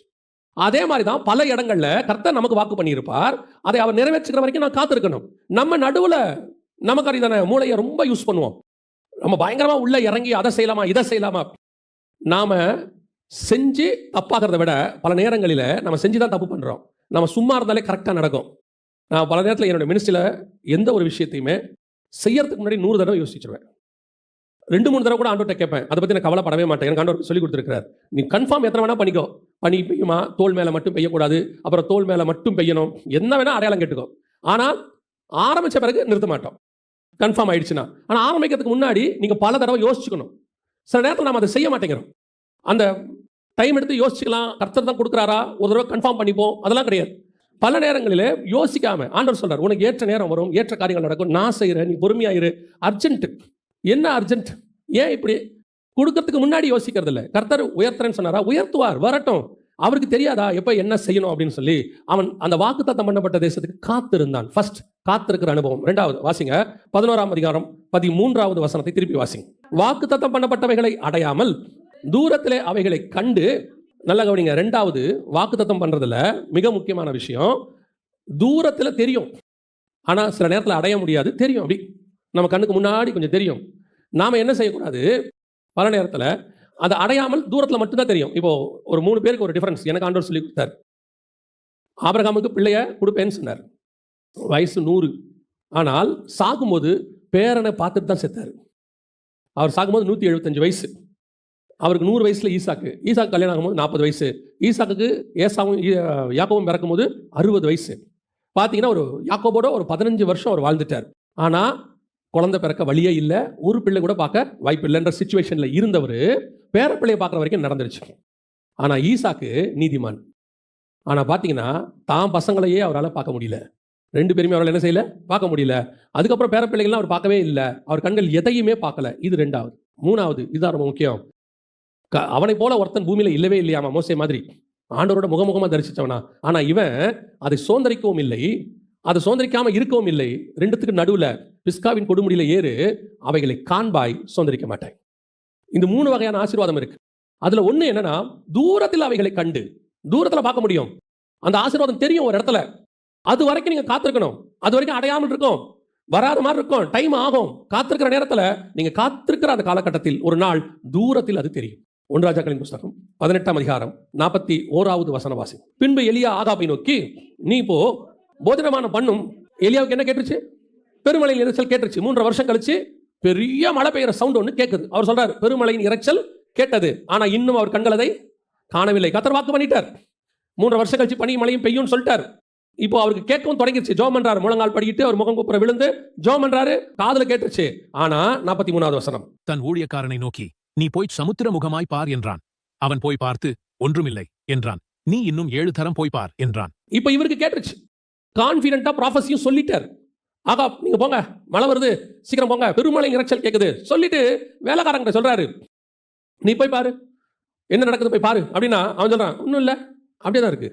அதே மாதிரி தான் பல இடங்களில் கர்த்தர் நமக்கு வாக்கு பண்ணியிருப்பார். அதை அவர் நிறைவேற்றுகிற வரைக்கும் நான் காத்திருக்கணும். நம்ம நடுவில் நமக்கு அறிதான மூளையை ரொம்ப யூஸ் பண்ணுவோம். நம்ம பயங்கரமாக உள்ள இறங்கி அதை செய்யலாமா இதை செய்யலாமா? நாம் செஞ்சு தப்பாகிறத விட பல நேரங்களில் நம்ம செஞ்சு தான் தப்பு பண்ணுறோம் நம்ம சும்மா இருந்தாலே கரெக்டாக நடக்கும். நான் பல நேரத்தில் என்னோட மினிஸ்ட்ரியில் எந்த ஒரு விஷயத்தையுமே செய்யறதுக்கு முன்னாடி நூறு தடவை யோசிச்சிருவேன். ரெண்டு மூணு தடவை கூட ஆண்டோட்ட கேட்பேன். அதை பற்றி நான் கவலைப்படவே மாட்டேன். எனக்கு ஆண்டோர் சொல்லி கொடுத்துருக்காரு நீ கன்ஃபார்ம் எத்தனை வேணால் பண்ணிக்கோ. பனி பெய்யுமா? தோல் மேலே மட்டும் பெய்யக்கூடாது. அப்புறம் தோல் மேலே மட்டும் பெய்யணும். என்ன வேணால் அடையாளம் கேட்டுக்கோ. ஆனால் ஆரம்பிச்ச பிறகு நிறுத்த மாட்டோம். கன்ஃபார்ம் ஆயிடுச்சுன்னா. ஆனால் ஆரம்பிக்கிறதுக்கு முன்னாடி நீங்கள் பல தடவை யோசிச்சுக்கணும். சில நேரத்தில் நாம் அதை செய்ய மாட்டேங்கிறோம். அந்த டைம் எடுத்து யோசிச்சுக்கலாம். கர்த்தர் தான் கொடுக்குறாரா? ஒரு தடவை கன்ஃபார்ம் பண்ணிப்போம். அதெல்லாம் கிடையாது. பல நேரங்களில் யோசிக்காம ஆண்டவர் சொல்றார் உனக்கு ஏற்ற நேரம் வரும் ஏற்ற காரியங்கள் நடக்கும். நான் செய்கிறேன் நீ பொறுமையாயிரு அர்ஜென்ட் என்ன அர்ஜென்ட் ஏன் இப்படி? கொடுக்கறதுக்கு முன்னாடி யோசிக்கிறது இல்லை. கர்த்தர் உயர்த்துறேன்னு சொன்னாரா? உயர்த்துவார் வரட்டும். அவருக்கு தெரியாதா? எப்போ என்ன செய்யணும்? அப்படின்னு சொல்லி அவன் அந்த வாக்குத்தத்தம் பண்ணப்பட்ட தேசத்துக்கு காத்திருந்தான். ஃபர்ஸ்ட் காத்திருக்கிற அனுபவம். ரெண்டாவது வாசிங்க. பதினோராம் அதிகாரம் பதிமூன்றாவது வசனத்தை திருப்பி வாசிங்க. வாக்குத்தத்தம் பண்ணப்பட்டவைகளை அடையாமல் தூரத்திலே அவைகளை கண்டு நல்ல கவனிங்க. ரெண்டாவது வாக்குத்தத்தம் பண்ணுறதுல மிக முக்கியமான விஷயம் தூரத்தில் தெரியும். ஆனால் சில நேரத்தில் அடைய முடியாது. தெரியும் அப்படி. நம்ம கண்ணுக்கு முன்னாடி கொஞ்சம் தெரியும். நாம் என்ன செய்யக்கூடாது? பல நேரத்தில் அதை அடையாமல் தூரத்தில் மட்டும்தான் தெரியும். இப்போ ஒரு மூணு பேருக்கு ஒரு டிஃப்ரென்ஸ் எனக்கு ஆண்டவர் சொல்லி கொடுத்தார். ஆபரகாமுக்கு பிள்ளைய கொடுப்பேன்னு சொன்னார். வயசு நூறு. ஆனால் சாகும்போது பேரனை பார்த்துட்டு தான் செத்தார். அவர் சாகும்போது நூற்றி எழுபத்தஞ்சு வயசு. அவருக்கு நூறு வயசில் ஈசாக்கு. ஈசாக்கு கல்யாணம் ஆகும்போது நாற்பது வயசு. ஈசாக்கு ஏசாவும் யாக்கோவும் பிறக்கும்போது அறுபது வயசு. பார்த்தீங்கன்னா ஒரு யாக்கோபோட ஒரு பதினஞ்சு வருஷம் அவர் வாழ்ந்துட்டார். ஆனால் குழந்தை பிறக்க வழியே இல்லை. ஒரு பிள்ளை கூட பார்க்க வாய்ப்பு இல்லைன்ற சுச்சுவேஷனில் இருந்தவர் பேர பிள்ளையை பார்க்குற வரைக்கும் நடந்துருச்சு. ஆனால் ஈசாக்கு நீதிமான். ஆனால் பார்த்தீங்கன்னா தான் பசங்களையே அவரால் பார்க்க முடியல. ரெண்டு பேருமே அவரால் என்ன செய்யல? பார்க்க முடியல. அதுக்கப்புறம் பேர பிள்ளைகள்லாம் அவர் பார்க்கவே இல்லை. அவர் கண்கள் எதையுமே பார்க்கல. இது ரெண்டாவது. மூணாவது இதுதான் ரொம்ப முக்கியம். அவனை போல ஒருத்தன் பூமியில இல்லவே இல்லையாமா மோசே மாதிரி? ஆண்டவரோட முகமுகமா தரிசிச்சவனா? ஆனா இவன் அதை சோந்தரிக்கவும் இல்லை அதை சோந்தரிக்காம இருக்கவும் இல்லை. ரெண்டுத்துக்கு நடுவுல பிஸ்காவின் கொடுமுடியில ஏறு அவைகளை காண்பாய் சோந்தரிக்க மாட்டாய். இந்த மூணு வகையான ஆசீர்வாதம் இருக்கு. அதுல ஒண்ணு என்னன்னா தூரத்தில் அவைகளை கண்டு. தூரத்துல பார்க்க முடியும். அந்த ஆசீர்வாதம் தெரியும் ஒரு இடத்துல. அது வரைக்கும் நீங்க காத்திருக்கணும். அது வரைக்கும் அடையாமல் இருக்கும். வராத மாதிரி இருக்கும். டைம் ஆகும். காத்திருக்கிற நேரத்துல நீங்க காத்திருக்கிற அந்த காலகட்டத்தில் ஒரு நாள் தூரத்தில் அது தெரியும். ஒன்றாஜாக்களின் புஸ்தகம் பதினெட்டாம் அதிகாரம் நாற்பத்தி ஓராவது வசனவாசி. பின்பு எலியா ஆகாபை நோக்கி நீ இப்போ போஜனமான பண்ணும். எலியாவுக்கு என்ன கேட்டுருச்சு? பெருமலையின் இரைச்சல் கேட்டுருச்சு. மூன்றரை வருஷம் கழிச்சு பெரிய மழை பெய்யுற சவுண்ட் ஒன்று கேட்குது அவர் சொல்றாரு பெருமலையின் இரைச்சல் கேட்டது. ஆனால் இன்னும் அவர் கண்கள் அதை காணவில்லை. கத்தர் வாக்கு பண்ணிட்டார். மூன்றரை வருஷம் கழிச்சு பனி மழையும் பெய்யும்னு சொல்லிட்டார். இப்போ அவருக்கு கேட்கவும் தொடங்கிருச்சு. ஜோம் பண்றாரு. முழங்கால் படிக்கிட்டு அவர் முகம் குப்புற விழுந்து ஜோம் பண்றாரு. காதல கேட்டுருச்சு. ஆனா நாற்பத்தி மூணாவது வசனம். தன் ஊழியக்காரனை நோக்கி நீ போய் சமுத்திர முகமாய் பார் என்றான். அவன் போய் பார்த்து ஒன்றுமில்லை என்றான். நீ இன்னும் ஏழு தரம் போய் பார் என்றான். இப்போ இவருக்கு கேட்டுருச்சு. கான்பிடண்டா ப்ராஃபஸியும் சொல்லிட்டார். ஆகா நீங்க போங்க. மழை வருது. சீக்கிரம் போங்க. பெருமழை இறைச்சல் கேட்குது சொல்லிட்டு வேலைக்காரங்கிட்ட சொல்றாரு. நீ போய் பாரு. என்ன நடக்குது போய் பாரு. அப்படின்னா அவன் சொல்றான் ஒன்றும் இல்லை. அப்படியே தான் இருக்கு.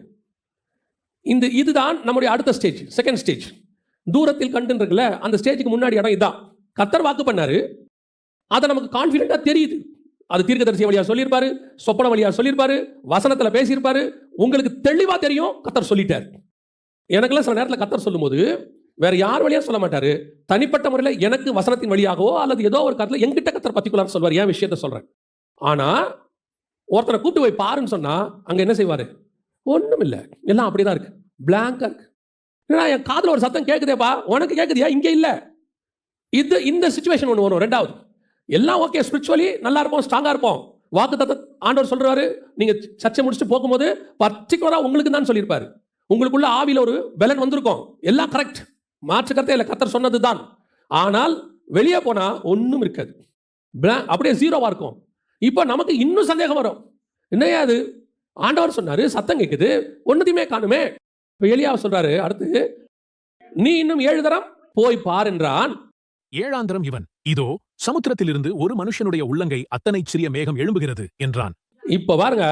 இந்த இதுதான் நம்முடைய அடுத்த ஸ்டேஜ் செகண்ட் ஸ்டேஜ் தூரத்தில் கண்டு இருக்குல்ல அந்த ஸ்டேஜுக்கு முன்னாடி இடம் இதான். கத்தர் வாக்கு பண்ணாரு. அதை நமக்கு கான்ஃபிடென்ட்டாக தெரியுது. அது தீர்க்கதரிசி வழியாக சொல்லியிருப்பாரு சொப்பன வழியாக சொல்லியிருப்பாரு வசனத்தில் பேசியிருப்பாரு. உங்களுக்கு தெளிவாக தெரியும் கத்தர் சொல்லிட்டார். எனக்கெல்லாம் சில நேரத்தில் கத்தர் சொல்லும்போது வேற யார் வழியாக சொல்ல மாட்டாரு? தனிப்பட்ட முறையில் எனக்கு வசனத்தின் வழியாகவோ அல்லது ஏதோ ஒரு கருத்துல எங்கிட்ட கத்தர் பர்டிகுலர் சொல்வார் ஏன் விஷயத்த சொல்கிறேன் ஆனால் ஒருத்தனை கூப்பிட்டு போய் பாருன்னு சொன்னால் அங்கே என்ன செய்வார்? ஒன்றும் இல்லை எல்லாம் அப்படிதான் இருக்கு. பிளாங்காக இருக்கு. ஏன்னா என் காதில் ஒரு சத்தம் கேட்குதேப்பா உனக்கு கேட்குதியா இங்கே இல்லை. இது இந்த சுச்சுவேஷன் ஒன்று வரும். ரெண்டாவது எல்லாம் ஓகே ஸ்பிரிச்சுவலி நல்லா இருப்போம் ஸ்ட்ராங்காக இருப்போம். வாக்கு தத்த ஆண்டவர் சொல்கிறாரு நீங்கள் சர்ச்சை முடிச்சுட்டு போகும்போது பர்டிகுலராக உங்களுக்கு தான் சொல்லியிருப்பாரு. உங்களுக்குள்ள ஆவியில் ஒரு பலன் வந்திருக்கும். எல்லாம் கரெக்ட் மாற்று இல்லை கத்தர் சொன்னது தான் ஆனால் வெளியே போனால் ஒன்றும் இருக்காது. அப்படியே ஜீரோவாக இருக்கும். இப்போ நமக்கு இன்னும் சந்தேகம் வரும். என்னையா அது ஆண்டவர் சொன்னார் சத்தம் கேட்குது ஒன்றுத்தையுமே காணுமே. இப்போ எளியாவை சொல்கிறாரு அடுத்து நீ இன்னும் ஏழு தரம் போய் பார் என்றான். ஏழாந்தரம் இவன் இதோ சமுத்திரத்திலிருந்து ஒரு மனுஷனுடைய உள்ளங்கை அத்தனை சிறிய மேகம் எழும்புகிறது என்றான். இப்ப பாருங்க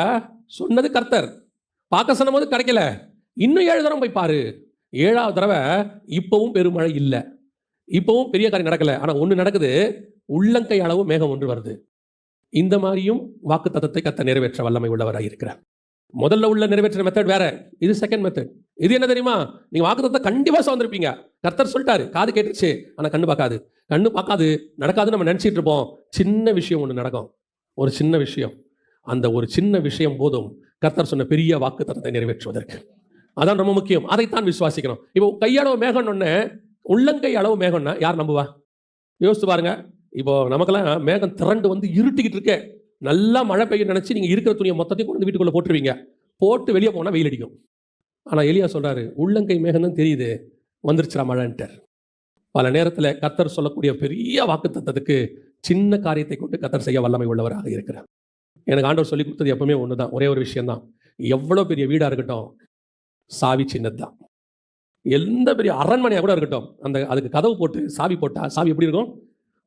சொன்னது கர்த்தர். பார்க்க சொன்னபோது கிடைக்கல. இன்னும் ஏழு தடவை போய் பாரு. ஏழாவது தடவை இப்பவும் பெருமழை இல்லை. இப்பவும் பெரிய காரியம் நடக்கல. ஆனா ஒண்ணு நடக்குது உள்ளங்கை அளவு மேகம் ஒன்று வருது. இந்த மாதிரியும் வாக்கு தத்தத்தை கத்த நிறைவேற்ற வல்லமை உள்ளவராக இருக்கிறார். முதல்ல உள்ள நிறைவேற்ற மெத்தட் வேற. இது செகண்ட் மெத்தட் இது என்ன தெரியுமா? நீங்க வாக்கு தத்தத்தை கண்டிப்பா சுதந்திருப்பீங்க கர்த்தர் சொல்லிட்டாரு. காது கேட்டுச்சு ஆனா கண்ணு பார்க்காது. கண்ணு பார்க்காது நடக்காதுன்னு நம்ம நினச்சிட்டு இருப்போம். சின்ன விஷயம் ஒன்று நடக்கும். ஒரு சின்ன விஷயம். அந்த ஒரு சின்ன விஷயம் போதும். கர்த்தர் சொன்ன பெரிய வாக்கு தத்தத்தை நிறைவேற்றுவதற்கு. அதான் ரொம்ப முக்கியம். அதைத்தான் விசுவாசிக்கணும். இப்போ கையளவு மேகம் ஒன்று உள்ளங்கை அளவு மேகம்னா யார் நம்புவா? யோசித்து பாருங்க. இப்போ நமக்கெல்லாம் மேகம் திரண்டு வந்து இருட்டிக்கிட்டு இருக்கே. நல்லா மழை பெய்யும் நினச்சி நீங்கள் இருக்கிற துணியை மொத்தத்தையும் கொண்டு வந்து போட்டுருவீங்க. போட்டு வெளியே போனால் வெயில் அடிக்கும். ஆனால் எலியா சொல்கிறாரு உள்ளங்கை மேகம் தான் தெரியுது. வந்துருச்சுடா மழைன்ட்டார் பல நேரத்தில் கத்தர் சொல்லக்கூடிய பெரிய வாக்கு தத்தத்துக்கு சின்ன காரியத்தை கொண்டு கத்தர் செய்ய வல்லமை உள்ளவராக இருக்கிறார். எனக்கு ஆண்டவர் சொல்லி கொடுத்தது எப்பவுமே தான் ஒரே ஒரு விஷயம்தான். எவ்வளோ பெரிய வீடாக இருக்கட்டும் சாவி சின்னதுதான். எந்த பெரிய அரண்மனையாக கூட இருக்கட்டும் அந்த அதுக்கு கதவு போட்டு சாவி போட்டால் சாவி எப்படி இருக்கும்?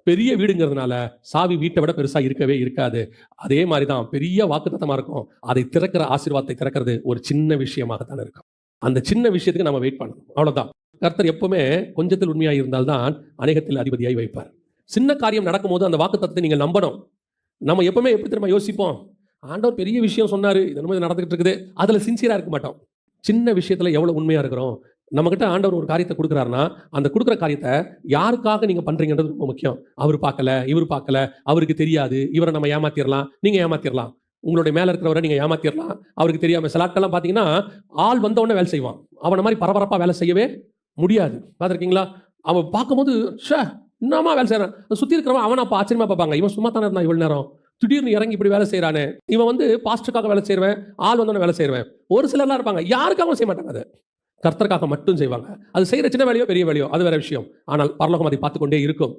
பெரிய வீடுங்கிறதுனால சாவி வீட்டை விட பெருசாக இருக்கவே இருக்காது. அதே மாதிரி தான் பெரிய வாக்குத்தத்தமாக இருக்கும். அதை திறக்கிற ஆசீர்வாதத்தை திறக்கிறது ஒரு சின்ன விஷயமாகத்தான் இருக்கும். அந்த சின்ன விஷயத்துக்கு நம்ம வெயிட் பண்ணணும். அவ்வளோதான் கர்த்தர் எப்பவுமே கொஞ்சத்தில் உண்மையாக இருந்தால்தான் அநேகத்தில் அதிபதியாய் வைப்பார். சின்ன காரியம் நடக்கும்போது அந்த வாக்குத்தத்தத்தை நீங்கள் நம்பணும். நம்ம எப்பவுமே எப்படி திரும்ப யோசிப்போம்? ஆண்டவர் பெரிய விஷயம் சொன்னார் இது என்னமோ இது நடந்துகிட்டு இருக்குது அதில் சின்சியராக இருக்க மாட்டோம். சின்ன விஷயத்தில் எவ்வளோ உண்மையாக இருக்கிறோம்? நம்மக்கிட்ட ஆண்டவர் ஒரு காரியத்தை கொடுக்குறாருன்னா அந்த கொடுக்குற காரியத்தை யாருக்காக நீங்கள் பண்ணுறீங்கன்றது ரொம்ப முக்கியம். அவர் பார்க்கல இவர் பார்க்கல அவருக்கு தெரியாது இவரை நம்ம ஏமாத்திடலாம் நீங்கள் ஏமாத்திடலாம் உங்களுடைய மேலே இருக்கிறவரை நீங்கள் ஏமாத்திடலாம் அவருக்கு தெரியாமல் சில ஆட்கள்லாம் ஆள் வந்தவொடனே வேலை செய்வான். அவனை மாதிரி பரபரப்பாக வேலை செய்யவே முடியாது. பார்த்துருக்கீங்களா? அவன் பார்க்கும்போது ஷே என்னமா வேலை செய்யறான் சுற்றி இருக்கிறவன் அவன் அப்ப ஆச்சரியமா பார்ப்பாங்க. இவன் சும்மா தானே இருந்தான் இவ்வளோ நேரம். திடீர்னு இறங்கி இப்படி வேலை செய்கிறானே இவன் வந்து பாஸ்டருக்காக வேலை செய்வேன் ஆள் வந்தவன வேலை செய்வேன் ஒரு சிலர்லாம் இருப்பாங்க. யாருக்காகவும் செய்ய மாட்டாங்க அதை. கர்த்தருக்காக மட்டும் செய்வாங்க. அது செய்கிற சின்ன வேலையோ பெரிய வேலையோ அது வேற விஷயம். ஆனால் பரலோகம் அதை பார்த்து கொண்டே இருக்கும்.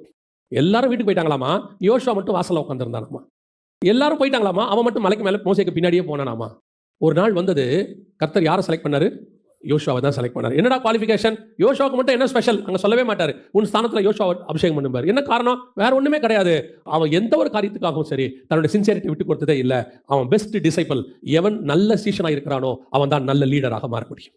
எல்லாரும் வீட்டுக்கு போயிட்டாங்களாமா? யோஷா மட்டும் வாசலில் உட்காந்துருந்தானாமா எல்லாரும் போயிட்டாங்களாமா? அவன் மட்டும் மலைக்கு மேலே மோசைக்கு பின்னாடியே போனானாமா? ஒரு நாள் வந்தது. கர்த்தர் யாரை செலக்ட் பண்ணாரு? யோசுவாவை தான் செலக்ட் பண்ணார். என்னடா குவாலிஃபிகேஷன் யோசுவாவுக்கு மட்டும் என்ன ஸ்பெஷல் அங்கே சொல்லவே மாட்டார். உன் ஸ்தானத்தில் யோசுவா அபிஷேகம் பண்ணுவார் என்ன காரணம்? வேற ஒன்றுமே கிடையாது. அவன் எந்த ஒரு காரியத்துக்காகவும் சரி தன்னுடைய சின்சியரிட்டி விட்டு கொடுத்ததே இல்லை. அவன் பெஸ்ட் டிசைபிள் எவன் நல்ல சீசனாக இருக்கிறானோ அவன் தான் நல்ல லீடராக மாற முடியும்.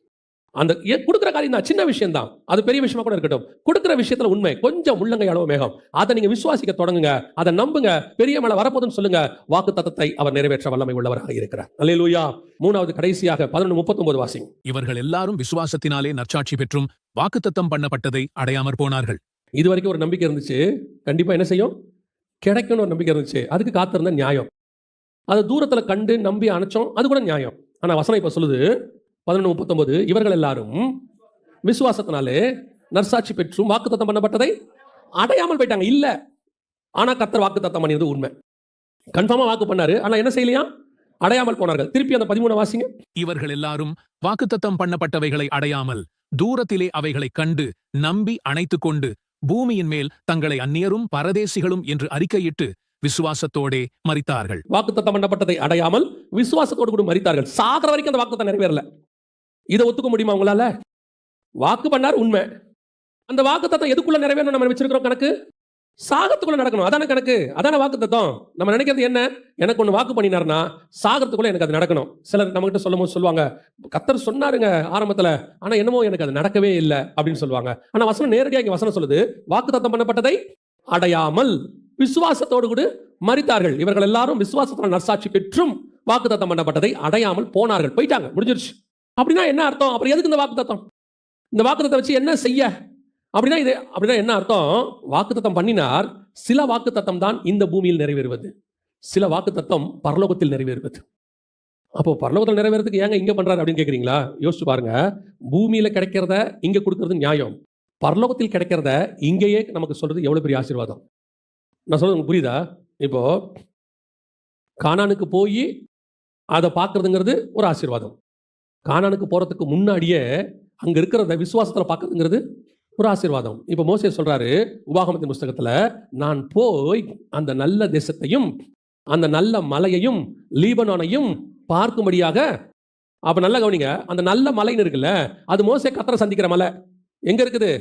அந்த கொடுக்குற காரியம் தான் சின்ன விஷயம் தான் அது பெரிய விஷயமா கூட இருக்கட்டும். கொடுக்குற விஷயத்துல உண்மை கொஞ்சம் உள்ளங்கை அளவு மேகம். அதை நீங்க விசுவாசிக்க தொடங்குங்க. அதை நம்புங்க. பெரிய மழை வரப்போதுன்னு சொல்லுங்க. வாக்கு தத்தத்தை அவர் நிறைவேற்ற வல்லமை உள்ளவராக இருக்கிறார். அல்லேலூயா. மூணாவது கடைசியாக பதினொன்று முப்பத்தொன்பது வாசிங் இவர்கள் எல்லாரும் விசுவாசத்தினாலே நற்சாட்சி பெற்றும் வாக்குத்தத்தம் பண்ணப்பட்டதை அடையாமற் போனார்கள். இது வரைக்கும் ஒரு நம்பிக்கை இருந்துச்சு. கண்டிப்பா என்ன செய்யும்? கிடைக்கும்னு ஒரு நம்பிக்கை இருந்துச்சு. அதுக்கு காத்திருந்த நியாயம். அதை தூரத்துல கண்டு நம்பி அணைச்சோம். அது கூட நியாயம். ஆனா வசனம் இப்ப சொல்லுது பதினொன்று முப்பத்தொன்பது. இவர்கள் எல்லாரும் விசுவாசத்தினாலே நற்சாட்சி பெற்றும் வாக்குத்தத்தம் பண்ணப்பட்டதை அடையாமல் போயிட்டாங்க. இல்ல. ஆனா கத்தர் வாக்குத்தத்தம் பண்ணியது உண்மை. கன்ஃபார்மா வாக்கு பண்ணாரு. ஆனா என்ன செய்யலையா? அடையாமல் போனார்கள். திருப்பி அந்த பதிமூணு வாசிங்க. இவர்கள் எல்லாரும் வாக்குத்தத்தம் பண்ணப்பட்டவைகளை அடையாமல் தூரத்திலே அவைகளைக் கண்டு நம்பி அணைத்துக் கொண்டு பூமியின் மேல் தங்களை அந்நியரும் பரதேசிகளும் என்று அறிக்கையிட்டு விசுவாசத்தோடே மரித்தார்கள். வாக்குத்தத்தம் பண்ணப்பட்டதை அடையாமல் விசுவாசத்தோடு கூட மரித்தார்கள். சாகிற வரைக்கும் அந்த வாக்குத்தத்தம் நிறைவேறல. இதை ஒத்துக்க முடியுமா உங்களால? வாக்கு பண்ணார் உண்மை. அந்த வாக்குத்தத்தம் எதுக்குள்ள நிறைவேறணும் நம்ம வச்சிருக்கிறோம் கணக்கு? சாகத்துக்குள்ள நடக்கணும். அதான கணக்கு? அதான வாக்குத்தத்தம். நம்ம நினைக்கிறது என்ன? எனக்கு ஒன்று வாக்கு பண்ணினார்னா சாகறதுக்குள்ள எனக்கு அது நடக்கணும். சிலர் நம்மகிட்ட சொல்லும் போது சொல்லுவாங்க கத்தர் சொன்னாருங்க ஆரம்பத்தில் ஆனால் என்னமோ எனக்கு அது நடக்கவே இல்லை அப்படின்னு சொல்லுவாங்க. ஆனால் வசனம் நேரடியாக இங்கே வசனம் சொல்லுது வாக்குத்தத்தம் பண்ணப்பட்டதை அடையாமல் விசுவாசத்தோடு கூட மறித்தார்கள். இவர்கள் எல்லாரும் விசுவாசத்தால் நற்சாட்சி பெற்றும் வாக்குத்தத்தம் பண்ணப்பட்டதை அடையாமல் போனார்கள். போயிட்டாங்க முடிஞ்சிருச்சு. அப்படின்னா என்ன அர்த்தம்? அப்புறம் எதுக்கு இந்த வாக்குத்தத்தம்? இந்த வாக்குத்தத்தை வச்சு என்ன செய்ய? அப்படின்னா இது அப்படின்னா என்ன அர்த்தம்? வாக்குத்தத்தம் பண்ணினார் சில வாக்குத்தத்தம் தான் இந்த பூமியில் நிறைவேறுவது. சில வாக்குத்தத்தம் பரலோகத்தில் நிறைவேறுவது. அப்போ பரலோகத்தில் நிறைவேறதுக்கு ஏங்க இங்கே பண்ணுறாரு அப்படின்னு கேட்குறீங்களா யோசிச்சு பாருங்க. பூமியில் கிடைக்கிறத இங்கே கொடுக்கறது நியாயம். பரலோகத்தில் கிடைக்கிறத இங்கேயே நமக்கு சொல்கிறது எவ்வளோ பெரிய ஆசீர்வாதம்? நான் சொல்கிறது உங்களுக்கு புரியுதா? இப்போது கானானுக்கு போய் அதை பார்க்குறதுங்கிறது ஒரு ஆசீர்வாதம். கானானுக்கு போகிறதுக்கு முன்னாடியே அங்கே இருக்கிறத விசுவாசத்தில் பார்க்குறதுங்கிறது ஒரு ஆசீர்வாதம். இப்போ மோசே சொல்கிறாரு உபாகமத்தின் புஸ்தகத்தில் நான் போய் அந்த நல்ல தேசத்தையும் அந்த நல்ல மலையையும் லீபனானையும் பார்க்கும்படியாக அப்போ நல்ல கவனிங்க அந்த நல்ல மலைன்னு இருக்குல்ல அது மோசே கத்தரை சந்திக்கிற மலை. எங்கே இருக்குது?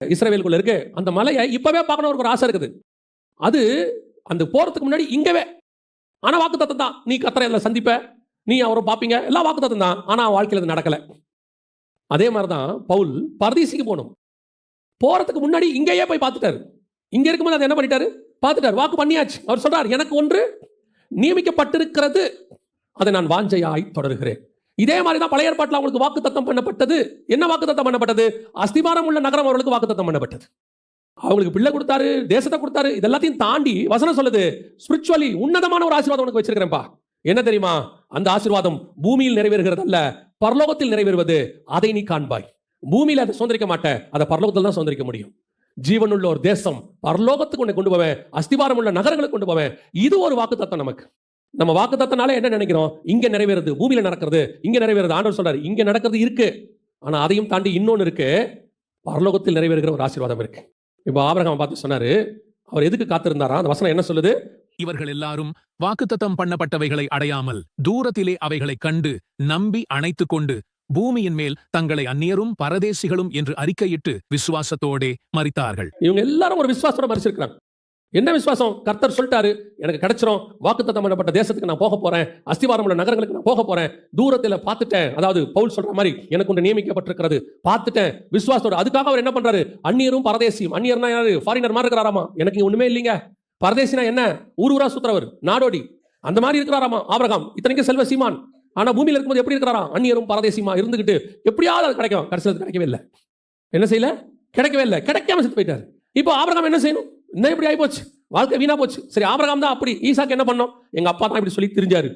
இஸ்ரேவேலுக்குள்ளே இருக்கு. அந்த மலையை இப்போவே பார்க்கணும் ஒரு ஆசை இருக்குது. அது அந்த போகிறதுக்கு முன்னாடி இங்கவே. ஆனால் வாக்கு தான். நீ கத்தரை அதில் சந்திப்ப. நீ அவரை பார்ப்பீங்க எல்லா வாக்கு தான். ஆனால் வாழ்க்கையில் அது நடக்கலை. அதே மாதிரி தான் பவுல் பரதீசிக்கு போகணும். போறதுக்கு முன்னாடி இங்கேயே போய் பார்த்துட்டாரு. இங்கே இருக்கும்போது அதை என்ன பண்ணிட்டாரு? பார்த்துட்டாரு. வாக்கு பண்ணியாச்சு. அவர் சொல்றார் எனக்கு ஒன்று நியமிக்கப்பட்டிருக்கிறது. அதை நான் வாஞ்சையாய் தொடர்கிறேன். இதே மாதிரி தான் பழைய ஏற்பாட்டில் அவங்களுக்கு வாக்கு தத்தம் பண்ணப்பட்டது. என்ன வாக்கு தத்தம் பண்ணப்பட்டது? அஸ்திபாரம் உள்ள நகரம் அவர்களுக்கு வாக்கு தத்தம் பண்ணப்பட்டது. அவங்களுக்கு பிள்ளை கொடுத்தாரு தேசத்தை கொடுத்தாரு. இதெல்லாத்தையும் தாண்டி வசனம் சொல்லுது ஸ்பிரிச்சுவலி உன்னதமான ஒரு ஆசீர்வாதம் உனக்கு வச்சிருக்கிறேன்ப்பா. என்ன தெரியுமா? அந்த ஆசீர்வாதம் பூமியில் நிறைவேறுகிறது அல்ல பரலோகத்தில் நிறைவேறுவது அதை நீ காண்பாய். பூமியில் அதை சுதந்திரிக்க மாட்டேன் அதை பரலோகத்தில் தான் சுதந்திரிக்க முடியும். ஜீவனுள்ள ஒரு தேசம் பரலோகத்துக்கு உன்னை கொண்டு போவேன் அஸ்திவாரம் உள்ள நகரங்களுக்கு கொண்டு போவேன். இது ஒரு வாக்கு தத்தம் நமக்கு. நம்ம வாக்கு தத்தனால என்ன நினைக்கிறோம்? இங்க நிறைவேறுது பூமியில நடக்கிறது இங்க நிறைவேறது. ஆண்டவர் சொல்றாரு இங்க நடக்கிறது இருக்கு. ஆனா அதையும் தாண்டி இன்னொன்னு இருக்கு. பரலோகத்தில் நிறைவேறுகிற ஒரு ஆசீர்வாதம் இருக்கு. இப்போ ஆபரகம் பார்த்து சொன்னாரு அவர் எதுக்கு காத்திருந்தாரா? அந்த வசனம் என்ன சொல்லுது? இவர்கள் எல்லாரும் வாக்குத்தத்தம் பண்ணப்பட்டவைகளை அடையாமல் தூரத்திலே அவைகளைக் கண்டு நம்பி அணைத்துக் கொண்டு பூமியின் மேல் தங்களை அந்நியரும் பரதேசிகளும் என்று அறிக்கையிட்டு விசுவாசத்தோடே மறித்தார்கள் இவங்க எல்லாரும் ஒரு விசுவாசத்தோட மறிச்சிருக்கிறாங்க என்ன விசுவாசம்? கர்த்தர் சொல்லிட்டாரு எனக்கு கிடைச்சிரும். வாக்குத்தத்தம் பண்ணப்பட்ட தேசத்துக்கு நான் போக போறேன். அஸ்திவாரம் உள்ள நகரங்களுக்கு நான் போக போறேன். தூரத்துல பார்த்துட்டேன். அதாவது பவுல் சொல்ற மாதிரி எனக்கு ஒன்று நியமிக்கப்பட்டிருக்கிறது. பார்த்துட்டேன். விசுவாசத்தோட அதுக்காக அவர் என்ன பண்றாரு? அந்நியரும் பரதேசியும். அந்நியர்னா யாரு? ஃபாரினர் மாதிரி இருக்கிறாராமா? எனக்கு ஒண்ணுமே இல்லைங்க. பரதேசினா என்ன? ஊர் ஊரா சுத்துறவர் நாடோடி. அந்த மாதிரி இருக்கிறாராமா? ஆபிரகாம். இத்தனைக்கும் செல்வ சீமான். ஆனா பூமியில் இருக்கும்போது எப்படி இருக்கிறாராம் அந்நியரும் பரதேசியுமா இருந்துகிட்டு எப்படியாவது அது கிடைக்கும். கடைசியில் கிடைக்கவே இல்லை. என்ன செய்யல? கிடைக்கவே இல்லை. கிடைக்காம செத்து போயிட்டார். இப்போ ஆபிரகாம் என்ன செய்யணும்? இன்னும் இப்படி ஆகி போச்சு வாழ்க்கை வீணா போச்சு. சரி ஆபிரகாம் தான் அப்படி. ஈசாக்கு என்ன பண்ணோம்? எங்க அப்பா தான் இப்படி சொல்லி தெரிஞ்சாரு.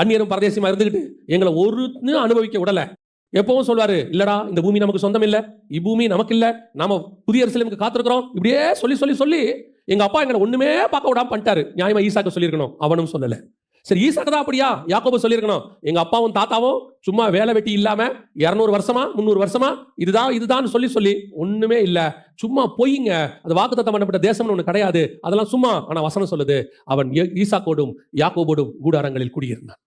அந்நியரும் பரதேசியமா இருந்துகிட்டு எங்களை ஒருன்னு அனுபவிக்க விடல. எப்பவும் சொல்வாரு இல்லடா இந்த பூமி நமக்கு சொந்தம் இல்லை. இப்பூமி நமக்கு இல்லை. நாம புதிய அரசியலுக்கு காத்திருக்கிறோம். இப்படியே சொல்லி சொல்லி சொல்லி எங்க அப்பா எங்களை ஒண்ணுமே பார்க்க விடாம பண்ணிட்டாரு. நியாயமா ஈசாக்கு சொல்லியிருக்கணும். அவனும் சொல்லல. சரி ஈசாக்கு தான் அப்படியா? யாக்கோபு சொல்லியிருக்கணும். எங்க அப்பாவும் தாத்தாவும் சும்மா வேலை வெட்டி இல்லாம இரநூறு வருஷமா முந்நூறு வருஷமா இதுதான் இதுதான் சொல்லி சொல்லி ஒண்ணுமே இல்ல. சும்மா பொய்ங்க. அது வாக்குத்தத்தம் பண்ணப்பட்ட தேசம்னு ஒண்ணு கிடையாது. அதெல்லாம் சும்மா ஆனா வசனம் சொல்லுது. அவன் ஈசாக்கோடும் யாக்கோபோடும் கூடாரங்களில் குடியிருந்தான்.